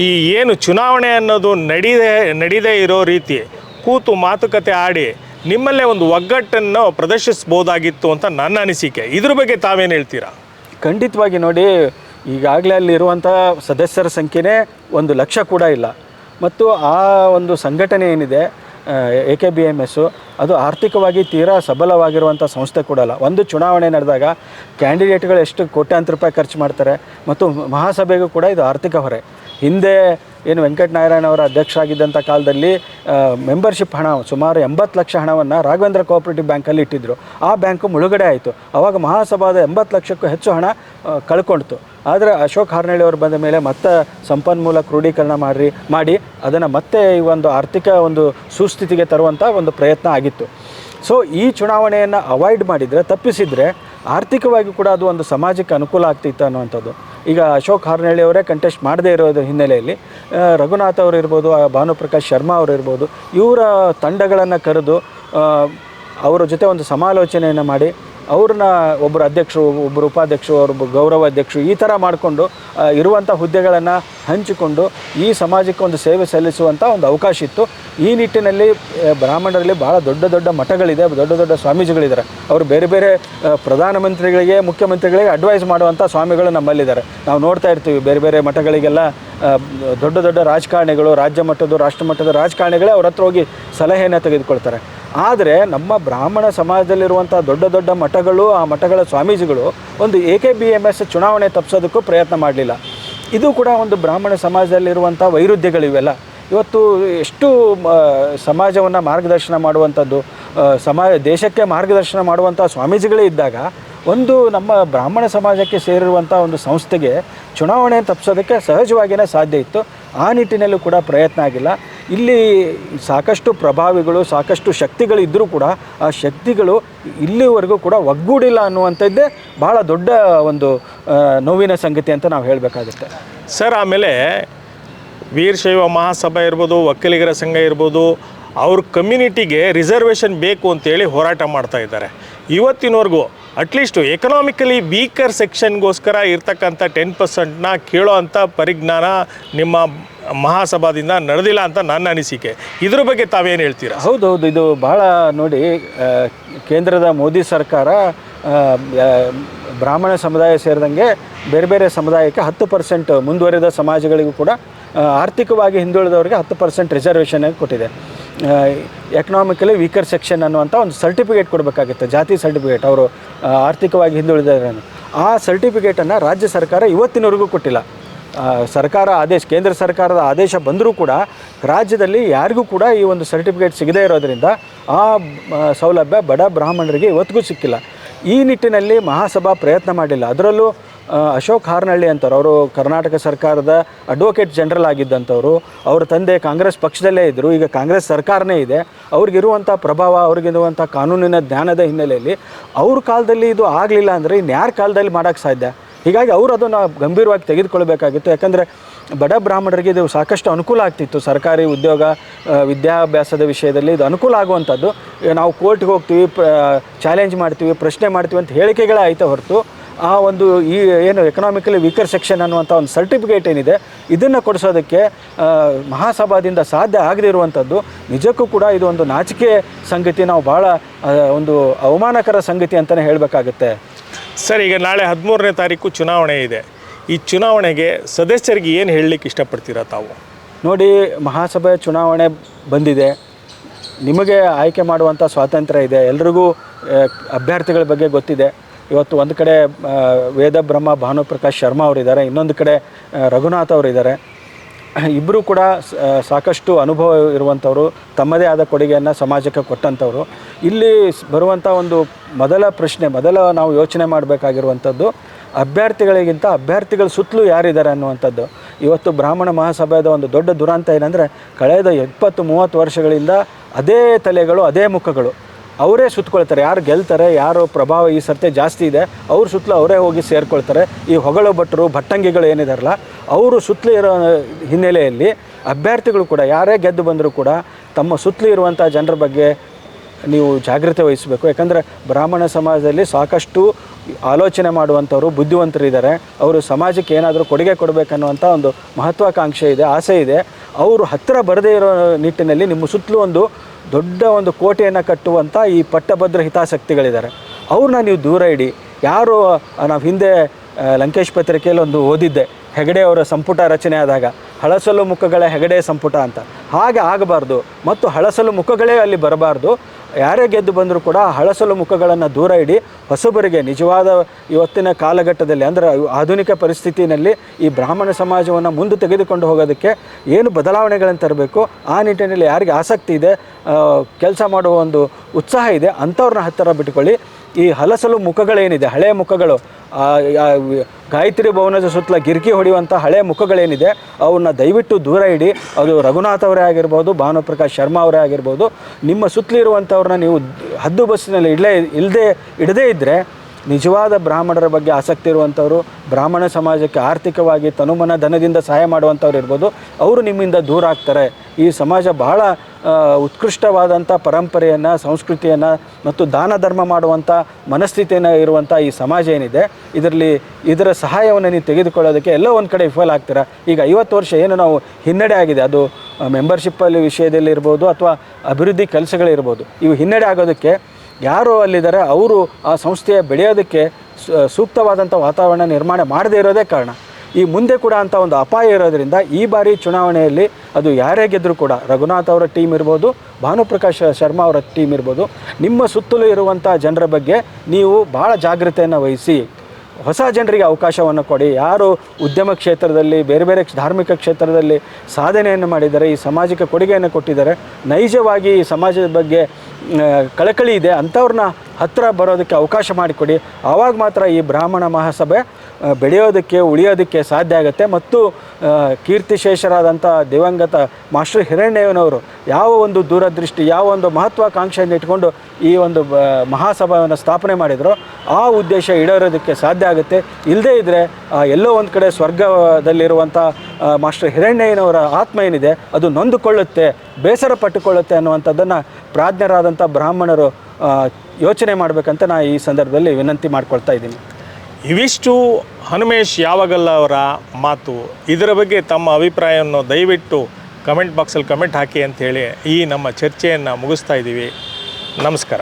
ಈ ಏನು ಚುನಾವಣೆ ಅನ್ನೋದು ನಡೀದೇ ನಡೀದೇ ಇರೋ ರೀತಿ ಕೂತು ಮಾತುಕತೆ ಆಡಿ ನಿಮ್ಮಲ್ಲೇ ಒಂದು ಒಗ್ಗಟ್ಟನ್ನು ಪ್ರದರ್ಶಿಸ್ಬೋದಾಗಿತ್ತು ಅಂತ ನನ್ನ ಅನಿಸಿಕೆ. ಇದ್ರ ಬಗ್ಗೆ ತಾವೇನು ಹೇಳ್ತೀರಾ? ಖಂಡಿತವಾಗಿ ನೋಡಿ, ಈಗಾಗಲೇ ಅಲ್ಲಿರುವಂಥ ಸದಸ್ಯರ ಸಂಖ್ಯೆನೇ ಒಂದು ಲಕ್ಷ ಕೂಡ ಇಲ್ಲ. ಮತ್ತು ಆ ಒಂದು ಸಂಘಟನೆ ಏನಿದೆ A K B M S ಅದು ಆರ್ಥಿಕವಾಗಿ ತೀರಾ ಸಬಲವಾಗಿರುವಂಥ ಸಂಸ್ಥೆ ಕೂಡ ಅಲ್ಲ. ಒಂದು ಚುನಾವಣೆ ನಡೆದಾಗ ಕ್ಯಾಂಡಿಡೇಟ್ಗಳು ಎಷ್ಟು ಕೋಟ್ಯಾಂತರ ರೂಪಾಯಿ ಖರ್ಚು ಮಾಡ್ತಾರೆ ಮತ್ತು ಮಹಾಸಭೆಗೂ ಕೂಡ ಇದು ಆರ್ಥಿಕ ಹೊರೆ. ಹಿಂದೆ ಏನು ವೆಂಕಟನಾರಾಯಣ ಅವರ ಅಧ್ಯಕ್ಷರಾಗಿದ್ದಂಥ ಕಾಲದಲ್ಲಿ ಮೆಂಬರ್ಶಿಪ್ ಹಣ, ಸುಮಾರು ಎಂಬತ್ತು ಲಕ್ಷ ಹಣವನ್ನು ರಾಘವೇಂದ್ರ ಕೋಆಪರೇಟಿವ್ ಬ್ಯಾಂಕಲ್ಲಿ ಇಟ್ಟಿದ್ದರು ಆ ಬ್ಯಾಂಕು ಮುಳುಗಡೆ ಆಯಿತು. ಆವಾಗ ಮಹಾಸಭಾದ ಎಂಬತ್ತು ಲಕ್ಷಕ್ಕೂ ಹೆಚ್ಚು ಹಣ ಕಳ್ಕೊಳ್ತು ಆದರೆ ಅಶೋಕ್ ಹಾರ್ನಳ್ಳಿ ಅವರು ಬಂದ ಮೇಲೆ ಮತ್ತೆ ಸಂಪನ್ಮೂಲ ಕ್ರೋಢೀಕರಣ ಮಾಡಿ ಮಾಡಿ ಅದನ್ನು ಮತ್ತೆ ಈ ಒಂದು ಆರ್ಥಿಕ ಒಂದು ಸುಸ್ಥಿತಿಗೆ ತರುವಂಥ ಒಂದು ಪ್ರಯತ್ನ ಆಗಿತ್ತು. ಸೊ ಈ ಚುನಾವಣೆಯನ್ನು ಅವಾಯ್ಡ್ ಮಾಡಿದರೆ, ತಪ್ಪಿಸಿದರೆ ಆರ್ಥಿಕವಾಗಿ ಕೂಡ ಅದು ಒಂದು ಸಮಾಜಕ್ಕೆ ಅನುಕೂಲ ಆಗ್ತಿತ್ತು ಅನ್ನುವಂಥದ್ದು. ಈಗ ಅಶೋಕ್ ಹಾರ್ನಳ್ಳಿ ಅವರೇ ಕಂಟೆಸ್ಟ್ ಮಾಡದೇ ಇರೋದ್ರ ಹಿನ್ನೆಲೆಯಲ್ಲಿ ರಘುನಾಥ್ ಅವರು ಇರ್ಬೋದು ಭಾನುಪ್ರಕಾಶ್ ಶರ್ಮಾ ಅವರು ಇರ್ಬೋದು, ಇವರ ತಂಡಗಳನ್ನು ಕರೆದು ಅವರ ಜೊತೆ ಒಂದು ಸಮಾಲೋಚನೆಯನ್ನು ಮಾಡಿ ಅವ್ರನ್ನ ಒಬ್ಬರು ಅಧ್ಯಕ್ಷರು ಒಬ್ಬರು ಉಪಾಧ್ಯಕ್ಷರು ಒಬ್ಬರು ಗೌರವ ಅಧ್ಯಕ್ಷರು ಈ ಥರ ಮಾಡಿಕೊಂಡು ಇರುವಂಥ ಹುದ್ದೆಗಳನ್ನು ಹಂಚಿಕೊಂಡು ಈ ಸಮಾಜಕ್ಕೆ ಒಂದು ಸೇವೆ ಸಲ್ಲಿಸುವಂಥ ಒಂದು ಅವಕಾಶ ಇತ್ತು. ಈ ನಿಟ್ಟಿನಲ್ಲಿ ಬ್ರಾಹ್ಮಣರಲ್ಲಿ ಭಾಳ ದೊಡ್ಡ ದೊಡ್ಡ ಮಠಗಳಿದೆ, ದೊಡ್ಡ ದೊಡ್ಡ ಸ್ವಾಮೀಜಿಗಳಿದ್ದಾರೆ. ಅವರು ಬೇರೆ ಬೇರೆ ಪ್ರಧಾನಮಂತ್ರಿಗಳಿಗೆ, ಮುಖ್ಯಮಂತ್ರಿಗಳಿಗೆ ಅಡ್ವೈಸ್ ಮಾಡುವಂಥ ಸ್ವಾಮಿಗಳು ನಮ್ಮಲ್ಲಿದ್ದಾರೆ. ನಾವು ನೋಡ್ತಾ ಇರ್ತೀವಿ ಬೇರೆ ಬೇರೆ ಮಠಗಳಿಗೆಲ್ಲ ದೊಡ್ಡ ದೊಡ್ಡ ರಾಜಕಾರಣಿಗಳು, ರಾಜ್ಯ ಮಟ್ಟದ ರಾಷ್ಟ್ರ ಮಟ್ಟದ ರಾಜಕಾರಣಿಗಳೇ ಅವ್ರ ಹತ್ರ ಹೋಗಿ ಸಲಹೆಯನ್ನು ತೆಗೆದುಕೊಳ್ತಾರೆ. ಆದರೆ ನಮ್ಮ ಬ್ರಾಹ್ಮಣ ಸಮಾಜದಲ್ಲಿರುವಂಥ ದೊಡ್ಡ ದೊಡ್ಡ ಮಠಗಳು, ಆ ಮಠಗಳ ಸ್ವಾಮೀಜಿಗಳು ಒಂದು A K B M S ಚುನಾವಣೆ ತಪ್ಪಿಸೋದಕ್ಕೂ ಪ್ರಯತ್ನ ಮಾಡಲಿಲ್ಲ. ಇದು ಕೂಡ ಒಂದು ಬ್ರಾಹ್ಮಣ ಸಮಾಜದಲ್ಲಿರುವಂಥ ವೈರುಧ್ಯಗಳಿವೆಲ್ಲ. ಇವತ್ತು ಎಷ್ಟು ಸಮಾಜವನ್ನು ಮಾರ್ಗದರ್ಶನ ಮಾಡುವಂಥದ್ದು ಸಮಾ ಸಮಾಜ, ದೇಶಕ್ಕೆ ಮಾರ್ಗದರ್ಶನ ಮಾಡುವಂಥ ಸ್ವಾಮೀಜಿಗಳೇ ಇದ್ದಾಗ ಒಂದು ನಮ್ಮ ಬ್ರಾಹ್ಮಣ ಸಮಾಜಕ್ಕೆ ಸೇರಿರುವಂಥ ಒಂದು ಸಂಸ್ಥೆಗೆ ಚುನಾವಣೆ ತಪ್ಪಿಸೋದಕ್ಕೆ ಸಹಜವಾಗಿಯೇ ಸಾಧ್ಯ ಇತ್ತು. ಆ ನಿಟ್ಟಿನಲ್ಲೂ ಕೂಡ ಪ್ರಯತ್ನ ಆಗಿಲ್ಲ. ಇಲ್ಲಿ ಸಾಕಷ್ಟು ಪ್ರಭಾವಿಗಳು, ಸಾಕಷ್ಟು ಶಕ್ತಿಗಳು ಇದ್ದರೂ ಕೂಡ ಆ ಶಕ್ತಿಗಳು ಇಲ್ಲಿವರೆಗೂ ಕೂಡ ಒಗ್ಗೂಡಿಲ್ಲ ಅನ್ನುವಂಥದ್ದೇ ಭಾಳ ದೊಡ್ಡ ಒಂದು ನೋವಿನ ಸಂಗತಿ ಅಂತ ನಾವು ಹೇಳಬೇಕಾಗುತ್ತೆ. ಸರ್, ಆಮೇಲೆ ವೀರಶೈವ ಮಹಾಸಭಾ ಇರ್ಬೋದು ಒಕ್ಕಲಿಗರ ಸಂಘ ಇರ್ಬೋದು, ಅವ್ರ ಕಮ್ಯುನಿಟಿಗೆ ರಿಸರ್ವೇಷನ್ ಬೇಕು ಅಂತೇಳಿ ಹೋರಾಟ ಮಾಡ್ತಾ ಇದ್ದಾರೆ. ಇವತ್ತಿನವರೆಗೂ ಅಟ್ಲೀಸ್ಟು ಎಕನಾಮಿಕಲಿ ವೀಕರ್ ಸೆಕ್ಷನ್ಗೋಸ್ಕರ ಇರ್ತಕ್ಕಂಥ ಟೆನ್ ಪರ್ಸೆಂಟ್ನ ಕೇಳೋ ಅಂಥ ಪರಿಜ್ಞಾನ ನಿಮ್ಮ ಮಹಾಸಭಾದಿಂದ ನಡೆದಿಲ್ಲ ಅಂತ ನನ್ನ ಅನಿಸಿಕೆ. ಇದ್ರ ಬಗ್ಗೆ ತಾವೇನು ಹೇಳ್ತೀರಾ? ಹೌದೌದು, ಇದು ಬಹಳ ನೋಡಿ ಕೇಂದ್ರದ ಮೋದಿ ಸರ್ಕಾರ ಬ್ರಾಹ್ಮಣ ಸಮುದಾಯ ಸೇರಿದಂಗೆ ಬೇರೆ ಬೇರೆ ಸಮುದಾಯಕ್ಕೆ ಹತ್ತು ಪರ್ಸೆಂಟ್ ಮುಂದುವರಿದ ಸಮಾಜಗಳಿಗೂ ಕೂಡ ಆರ್ಥಿಕವಾಗಿ ಹಿಂದುಳಿದವರಿಗೆ ಹತ್ತು ಪರ್ಸೆಂಟ್ ರಿಸರ್ವೇಷನ್ ಕೊಟ್ಟಿದೆ. ಎಕನಾಮಿಕಲಿ ವೀಕರ್ ಸೆಕ್ಷನ್ ಅನ್ನುವಂಥ ಒಂದು ಸರ್ಟಿಫಿಕೇಟ್ ಕೊಡಬೇಕಾಗಿತ್ತು ಜಾತಿ ಸರ್ಟಿಫಿಕೇಟ್ ಅವರು ಆರ್ಥಿಕವಾಗಿ ಹಿಂದುಳಿದವರನ್ನು ಆ ಸರ್ಟಿಫಿಕೇಟನ್ನು ರಾಜ್ಯ ಸರ್ಕಾರ ಇವತ್ತಿನವರೆಗೂ ಕೊಟ್ಟಿಲ್ಲ. ಸರ್ಕಾರ ಆದೇಶ ಕೇಂದ್ರ ಸರ್ಕಾರದ ಆದೇಶ ಬಂದರೂ ಕೂಡ ರಾಜ್ಯದಲ್ಲಿ ಯಾರಿಗೂ ಕೂಡ ಈ ಒಂದು ಸರ್ಟಿಫಿಕೇಟ್ ಸಿಗದೇ ಇರೋದರಿಂದ ಆ, ಸೌಲಭ್ಯ ಬಡ ಬ್ರಾಹ್ಮಣರಿಗೆ ಇವತ್ತಿಗೂ ಸಿಕ್ಕಿಲ್ಲ. ಈ ನಿಟ್ಟಿನಲ್ಲಿ ಮಹಾಸಭಾ ಪ್ರಯತ್ನ ಮಾಡಿಲ್ಲ. ಅದರಲ್ಲೂ ಅಶೋಕ್ ಹಾರ್ನಳ್ಳಿ ಅಂತವ್ರು ಅವರು ಕರ್ನಾಟಕ ಸರ್ಕಾರದ ಅಡ್ವೊಕೇಟ್ ಜನರಲ್ ಆಗಿದ್ದಂಥವ್ರು. ಅವ್ರ ತಂದೆ ಕಾಂಗ್ರೆಸ್ ಪಕ್ಷದಲ್ಲೇ ಇದ್ದರು ಈಗ ಕಾಂಗ್ರೆಸ್ ಸರ್ಕಾರನೇ ಇದೆ. ಅವ್ರಿಗಿರುವಂಥ ಪ್ರಭಾವ, ಅವ್ರಿಗಿರುವಂಥ ಕಾನೂನಿನ ಜ್ಞಾನದ ಹಿನ್ನೆಲೆಯಲ್ಲಿ ಅವ್ರ ಕಾಲದಲ್ಲಿ ಇದು ಆಗಲಿಲ್ಲ ಅಂದರೆ ಇನ್ಯಾರ ಕಾಲದಲ್ಲಿ ಮಾಡೋಕ್ಕೆ ಸಾಧ್ಯ? ಹೀಗಾಗಿ ಅವರು ಅದನ್ನು ಗಂಭೀರವಾಗಿ ತೆಗೆದುಕೊಳ್ಬೇಕಾಗಿತ್ತು. ಯಾಕಂದರೆ ಬಡ ಬ್ರಾಹ್ಮಣರಿಗೆ ಇದು ಸಾಕಷ್ಟು ಅನುಕೂಲ ಆಗ್ತಿತ್ತು. ಸರ್ಕಾರಿ ಉದ್ಯೋಗ ವಿದ್ಯಾಭ್ಯಾಸದ ವಿಷಯದಲ್ಲಿ ಇದು ಅನುಕೂಲ ಆಗುವಂಥದ್ದು. ನಾವು ಕೋರ್ಟ್ಗೆ ಹೋಗ್ತೀವಿ ಚಾಲೆಂಜ್ ಮಾಡ್ತೀವಿ, ಪ್ರಶ್ನೆ ಮಾಡ್ತೀವಿ ಅಂತ ಹೇಳಿಕೆಗಳೇ ಆಯ್ತಾ ಹೊರತು, ಆ ಒಂದು ಈ, ಏನು ಎಕನಾಮಿಕಲಿ ವೀಕರ್ ಸೆಕ್ಷನ್ ಅನ್ನುವಂಥ ಒಂದು ಸರ್ಟಿಫಿಕೇಟ್ ಏನಿದೆ, ಇದನ್ನು ಕೊಡಿಸೋದಕ್ಕೆ ಮಹಾಸಭಾದಿಂದ ಸಾಧ್ಯ ಆಗದೇ ಇರುವಂಥದ್ದು ನಿಜಕ್ಕೂ ಕೂಡ ಇದು ಒಂದು ನಾಚಿಕೆ ಸಂಗತಿ, ನಾವು ಭಾಳ ಒಂದು ಅವಮಾನಕರ ಸಂಗತಿ ಅಂತಲೇ ಹೇಳಬೇಕಾಗುತ್ತೆ. ಸರ್, ಈಗ ನಾಳೆ ಹದಿಮೂರನೇ ತಾರೀಕು ಚುನಾವಣೆ ಇದೆ. ಈ ಚುನಾವಣೆಗೆ ಸದಸ್ಯರಿಗೆ ಏನು ಹೇಳಲಿಕ್ಕೆ ಇಷ್ಟಪಡ್ತೀರಾ ತಾವು? ನೋಡಿ, ಮಹಾಸಭೆ ಚುನಾವಣೆ ಬಂದಿದೆ. ನಿಮಗೆ ಆಯ್ಕೆ ಮಾಡುವಂಥ ಸ್ವಾತಂತ್ರ್ಯ ಇದೆ. ಎಲ್ರಿಗೂ ಅಭ್ಯರ್ಥಿಗಳ ಬಗ್ಗೆ ಗೊತ್ತಿದೆ. ಇವತ್ತು ಒಂದು ಕಡೆ ವೇದ ಬ್ರಹ್ಮ ಭಾನುಪ್ರಕಾಶ್ ಶರ್ಮಾ ಅವರಿದ್ದಾರೆ. ಇನ್ನೊಂದು ಕಡೆ ರಘುನಾಥ್ ಅವರಿದ್ದಾರೆ. ಇಬ್ಬರೂ ಕೂಡ ಸಾಕಷ್ಟು ಅನುಭವ ಇರುವಂಥವರು, ತಮ್ಮದೇ ಆದ ಕೊಡುಗೆಯನ್ನು ಸಮಾಜಕ್ಕೆ ಕೊಟ್ಟಂಥವ್ರು. ಇಲ್ಲಿ ಬರುವಂಥ ಒಂದು ಮೊದಲ ಪ್ರಶ್ನೆ, ಮೊದಲ ನಾವು ಯೋಚನೆ ಮಾಡಬೇಕಾಗಿರುವಂಥದ್ದು ಅಭ್ಯರ್ಥಿಗಳಿಗಿಂತ ಅಭ್ಯರ್ಥಿಗಳ ಸುತ್ತಲೂ ಯಾರಿದ್ದಾರೆ ಅನ್ನುವಂಥದ್ದು. ಇವತ್ತು ಬ್ರಾಹ್ಮಣ ಮಹಾಸಭಾದ ಒಂದು ದೊಡ್ಡ ದುರಂತ ಏನಂದರೆ, ಕಳೆದ ಇಪ್ಪತ್ತು ಮೂವತ್ತು ವರ್ಷಗಳಿಂದ ಅದೇ ತಲೆಗಳು, ಅದೇ ಮುಖಗಳು. ಅವರೇ ಸುತ್ತಕೊಳ್ತಾರೆ. ಯಾರು ಗೆಲ್ತಾರೆ, ಯಾರು ಪ್ರಭಾವ ಈ ಸರ್ತೆ ಜಾಸ್ತಿ ಇದೆ, ಅವ್ರ ಸುತ್ತಲೂ ಅವರೇ ಹೋಗಿ ಸೇರ್ಕೊಳ್ತಾರೆ. ಈ ಹೊಗಳು ಭಟ್ರು, ಭಟ್ಟಂಗಿಗಳು ಏನಿದಾರಲ್ಲ, ಅವರು ಸುತ್ತಲೂ ಇರೋ ಹಿನ್ನೆಲೆಯಲ್ಲಿ ಅಭ್ಯರ್ಥಿಗಳು ಕೂಡ, ಯಾರೇ ಗೆದ್ದು ಬಂದರೂ ಕೂಡ, ತಮ್ಮ ಸುತ್ತಲೂ ಇರುವಂಥ ಜನರ ಬಗ್ಗೆ ನೀವು ಜಾಗ್ರತೆ ವಹಿಸಬೇಕು. ಯಾಕಂದರೆ ಬ್ರಾಹ್ಮಣ ಸಮಾಜದಲ್ಲಿ ಸಾಕಷ್ಟು ಆಲೋಚನೆ ಮಾಡುವಂಥವ್ರು, ಬುದ್ಧಿವಂತರಿದ್ದಾರೆ. ಅವರು ಸಮಾಜಕ್ಕೆ ಏನಾದರೂ ಕೊಡುಗೆ ಕೊಡಬೇಕನ್ನುವಂಥ ಒಂದು ಮಹತ್ವಾಕಾಂಕ್ಷೆ ಇದೆ, ಆಸೆ ಇದೆ. ಅವರು ಹತ್ತಿರ ಬರದೇ ಇರೋ ನಿಟ್ಟಿನಲ್ಲಿ ನಿಮ್ಮ ಸುತ್ತಲೂ ಒಂದು ದೊಡ್ಡ ಒಂದು ಕೋಟೆಯನ್ನು ಕಟ್ಟುವಂಥ ಈ ಪಟ್ಟಭದ್ರ ಹಿತಾಸಕ್ತಿಗಳಿದ್ದಾರೆ. ಅವ್ರನ್ನ ನೀವು ದೂರ ಇಡಿ. ಯಾರು, ನಾವು ಹಿಂದೆ ಲಂಕೇಶ್ ಪತ್ರಿಕೆಯಲ್ಲಿ ಒಂದು ಓದಿದ್ದೆ, ಹೆಗಡೆ ಅವರ ಸಂಪುಟ ರಚನೆ ಆದಾಗ. ಹಳಸಲು ಮುಖಗಳ ಹೆಗಡೆ ಸಂಪುಟ ಅಂತ. ಹಾಗೆ ಆಗಬಾರ್ದು. ಮತ್ತು ಹಳಸಲು ಮುಖಗಳೇ ಅಲ್ಲಿ ಬರಬಾರ್ದು. ಯಾರೇ ಗೆದ್ದು ಬಂದರೂ ಕೂಡ ಹಳಸಲು ಮುಖಗಳನ್ನು ದೂರ ಇಡಿ ಹೊಸಬರಿಗೆ ನಿಜವಾದ ಇವತ್ತಿನ ಕಾಲಘಟ್ಟದಲ್ಲಿ ಅಂದರೆ ಆಧುನಿಕ ಪರಿಸ್ಥಿತಿಯಲ್ಲಿ ಈ ಬ್ರಾಹ್ಮಣ ಸಮಾಜವನ್ನು ಮುಂದೆ ತೆಗೆದುಕೊಂಡು ಹೋಗೋದಕ್ಕೆ ಏನು ಬದಲಾವಣೆಗಳನ್ನು ತರಬೇಕು? ಆ ನಿಟ್ಟಿನಲ್ಲಿ ಯಾರಿಗೆ ಆಸಕ್ತಿ ಇದೆ? ಕೆಲಸ ಮಾಡುವ ಒಂದು ಉತ್ಸಾಹ ಇದೆ. ಅಂಥವ್ರನ್ನ ಹತ್ತಿರ ಬಿಟ್ಕೊಳ್ಳಿ. ಈ ಹಲಸಲು ಮುಖಗಳೇನಿದೆ? ಹಳೆಯ ಮುಖಗಳು. ಗಾಯತ್ರಿ ಭವನದ ಸುತ್ತಲ ಗಿರ್ಕಿ ಹೊಡೆಯುವಂಥ ಹಳೆಯ ಮುಖಗಳೇನಿದೆ? ಅವನ್ನ ದಯವಿಟ್ಟು ದೂರ ಇಡಿ. ಅದು ರಘುನಾಥ್ ಅವರೇ ಆಗಿರ್ಬೋದು, ಭಾನುಪ್ರಕಾಶ್ ಶರ್ಮಾ ಅವರೇ ಆಗಿರ್ಬೋದು. ನಿಮ್ಮ ಸುತ್ತಲಿರುವಂಥವ್ರನ್ನ ನೀವು ಹದ್ದು ಬಸ್ಸಿನಲ್ಲಿ ಇಡಲೇ ಇಲ್ಲದೆ ಇಡದೇ ಇದ್ದರೆ ನಿಜವಾದ ಬ್ರಾಹ್ಮಣರ ಬಗ್ಗೆ ಆಸಕ್ತಿ ಇರುವಂಥವ್ರು, ಬ್ರಾಹ್ಮಣ ಸಮಾಜಕ್ಕೆ ಆರ್ಥಿಕವಾಗಿ ತನುಮನ ಧನದಿಂದ ಸಹಾಯ ಮಾಡುವಂಥವ್ರು ಇರ್ಬೋದು, ಅವರು ನಿಮ್ಮಿಂದ ದೂರ ಆಗ್ತಾರೆ. ಈ ಸಮಾಜ ಬಹಳ ಉತ್ಕೃಷ್ಟವಾದಂಥ ಪರಂಪರೆಯನ್ನು, ಸಂಸ್ಕೃತಿಯನ್ನು ಮತ್ತು ದಾನ ಧರ್ಮ ಮಾಡುವಂಥ ಮನಸ್ಥಿತಿಯನ್ನು ಇರುವಂಥ ಈ ಸಮಾಜ ಏನಿದೆ, ಇದರಲ್ಲಿ ಇದರ ಸಹಾಯವನ್ನು ನೀವು ತೆಗೆದುಕೊಳ್ಳೋದಕ್ಕೆ ಎಲ್ಲ ಒಂದು ಕಡೆ ವಿಫಲ ಆಗ್ತೀರಾ? ಈಗ ಐವತ್ತು ವರ್ಷ ಏನು ನಾವು ಹಿನ್ನಡೆ ಆಗಿದೆ, ಅದು ಮೆಂಬರ್ಶಿಪ್ಪಲ್ಲಿ ವಿಷಯದಲ್ಲಿ ಇರ್ಬೋದು ಅಥವಾ ಅಭಿವೃದ್ಧಿ ಕೆಲಸಗಳಿರ್ಬೋದು, ಇವು ಹಿನ್ನಡೆ ಆಗೋದಕ್ಕೆ ಯಾರು ಅಲ್ಲಿದ್ದಾರೆ, ಅವರು ಆ ಸಂಸ್ಥೆಯ ಬೆಳೆಯೋದಕ್ಕೆ ಸೂಕ್ತವಾದಂಥ ವಾತಾವರಣ ನಿರ್ಮಾಣ ಮಾಡದೇ ಇರೋದೇ ಕಾರಣ. ಈ ಮುಂದೆ ಕೂಡ ಅಂಥ ಒಂದು ಅಪಾಯ ಇರೋದ್ರಿಂದ ಈ ಬಾರಿ ಚುನಾವಣೆಯಲ್ಲಿ ಅದು ಯಾರೇ ಗೆದ್ದರೂ ಕೂಡ, ರಘುನಾಥ್ ಅವರ ಟೀಮ್ ಇರ್ಬೋದು, ಭಾನುಪ್ರಕಾಶ್ ಶರ್ಮಾ ಅವರ ಟೀಮ್ ಇರ್ಬೋದು, ನಿಮ್ಮ ಸುತ್ತಲೂ ಇರುವಂಥ ಜನರ ಬಗ್ಗೆ ನೀವು ಭಾಳ ಜಾಗ್ರತೆಯನ್ನು ವಹಿಸಿ, ಹೊಸ ಜನರಿಗೆ ಅವಕಾಶವನ್ನು ಕೊಡಿ. ಯಾರು ಉದ್ಯಮ ಕ್ಷೇತ್ರದಲ್ಲಿ, ಬೇರೆ ಬೇರೆ ಧಾರ್ಮಿಕ ಕ್ಷೇತ್ರದಲ್ಲಿ ಸಾಧನೆಯನ್ನು ಮಾಡಿದ್ದಾರೆ, ಈ ಸಮಾಜಕ್ಕೆ ಕೊಡುಗೆಯನ್ನು ಕೊಟ್ಟಿದ್ದಾರೆ, ನೈಜವಾಗಿ ಈ ಸಮಾಜದ ಬಗ್ಗೆ ಕಳಕಳಿ ಇದೆ ಅಂಥವ್ರನ್ನ ಹತ್ತಿರ ಬರೋದಕ್ಕೆ ಅವಕಾಶ ಮಾಡಿಕೊಡಿ. ಆವಾಗ ಮಾತ್ರ ಈ ಬ್ರಾಹ್ಮಣ ಮಹಾಸಭೆ ಬೆಳೆಯೋದಕ್ಕೆ, ಉಳಿಯೋದಕ್ಕೆ ಸಾಧ್ಯ ಆಗುತ್ತೆ. ಮತ್ತು ಕೀರ್ತಿಶೇಷರಾದಂಥ ದಿವಂಗತ ಮಾಸ್ಟರ್ ಹಿರಣ್ಯವನವರು ಯಾವ ಒಂದು ದೂರದೃಷ್ಟಿ, ಯಾವ ಒಂದು ಮಹತ್ವಾಕಾಂಕ್ಷೆಯನ್ನು ಇಟ್ಕೊಂಡು ಈ ಒಂದು ಬ ಮಹಾಸಭೆಯನ್ನು ಸ್ಥಾಪನೆ ಮಾಡಿದ್ರು, ಆ ಉದ್ದೇಶ ಈಡೇರೋದಕ್ಕೆ ಸಾಧ್ಯ ಆಗುತ್ತೆ. ಇಲ್ಲದೇ ಇದ್ದರೆ ಎಲ್ಲೋ ಒಂದು ಕಡೆ ಸ್ವರ್ಗದಲ್ಲಿರುವಂಥ ಮಾಸ್ಟರ್ ಹಿರಣ್ಯಯ್ಯನವರ ಆತ್ಮ ಏನಿದೆ, ಅದು ನೊಂದುಕೊಳ್ಳುತ್ತೆ, ಬೇಸರ ಪಟ್ಟುಕೊಳ್ಳುತ್ತೆ ಅನ್ನುವಂಥದ್ದನ್ನು ಪ್ರಾಜ್ಞರಾದಂಥ ಬ್ರಾಹ್ಮಣರು ಯೋಚನೆ ಮಾಡಬೇಕಂತ ನಾನು ಈ ಸಂದರ್ಭದಲ್ಲಿ ವಿನಂತಿ ಮಾಡ್ಕೊಳ್ತಾ ಇದ್ದೀನಿ. ಇವಿಷ್ಟು ಹನುಮೇಶ್ ಯಾವಾಗಲ್ಲ ಅವರ ಮಾತು, ಇದರ ಬಗ್ಗೆ ತಮ್ಮ ಅಭಿಪ್ರಾಯವನ್ನು ದಯವಿಟ್ಟು ಕಮೆಂಟ್ ಬಾಕ್ಸಲ್ಲಿ ಕಮೆಂಟ್ ಹಾಕಿ ಅಂತ ಹೇಳಿ ಈ ನಮ್ಮ ಚರ್ಚೆಯನ್ನು ಮುಗಿಸ್ತಾ ಇದ್ದೀವಿ. ನಮಸ್ಕಾರ.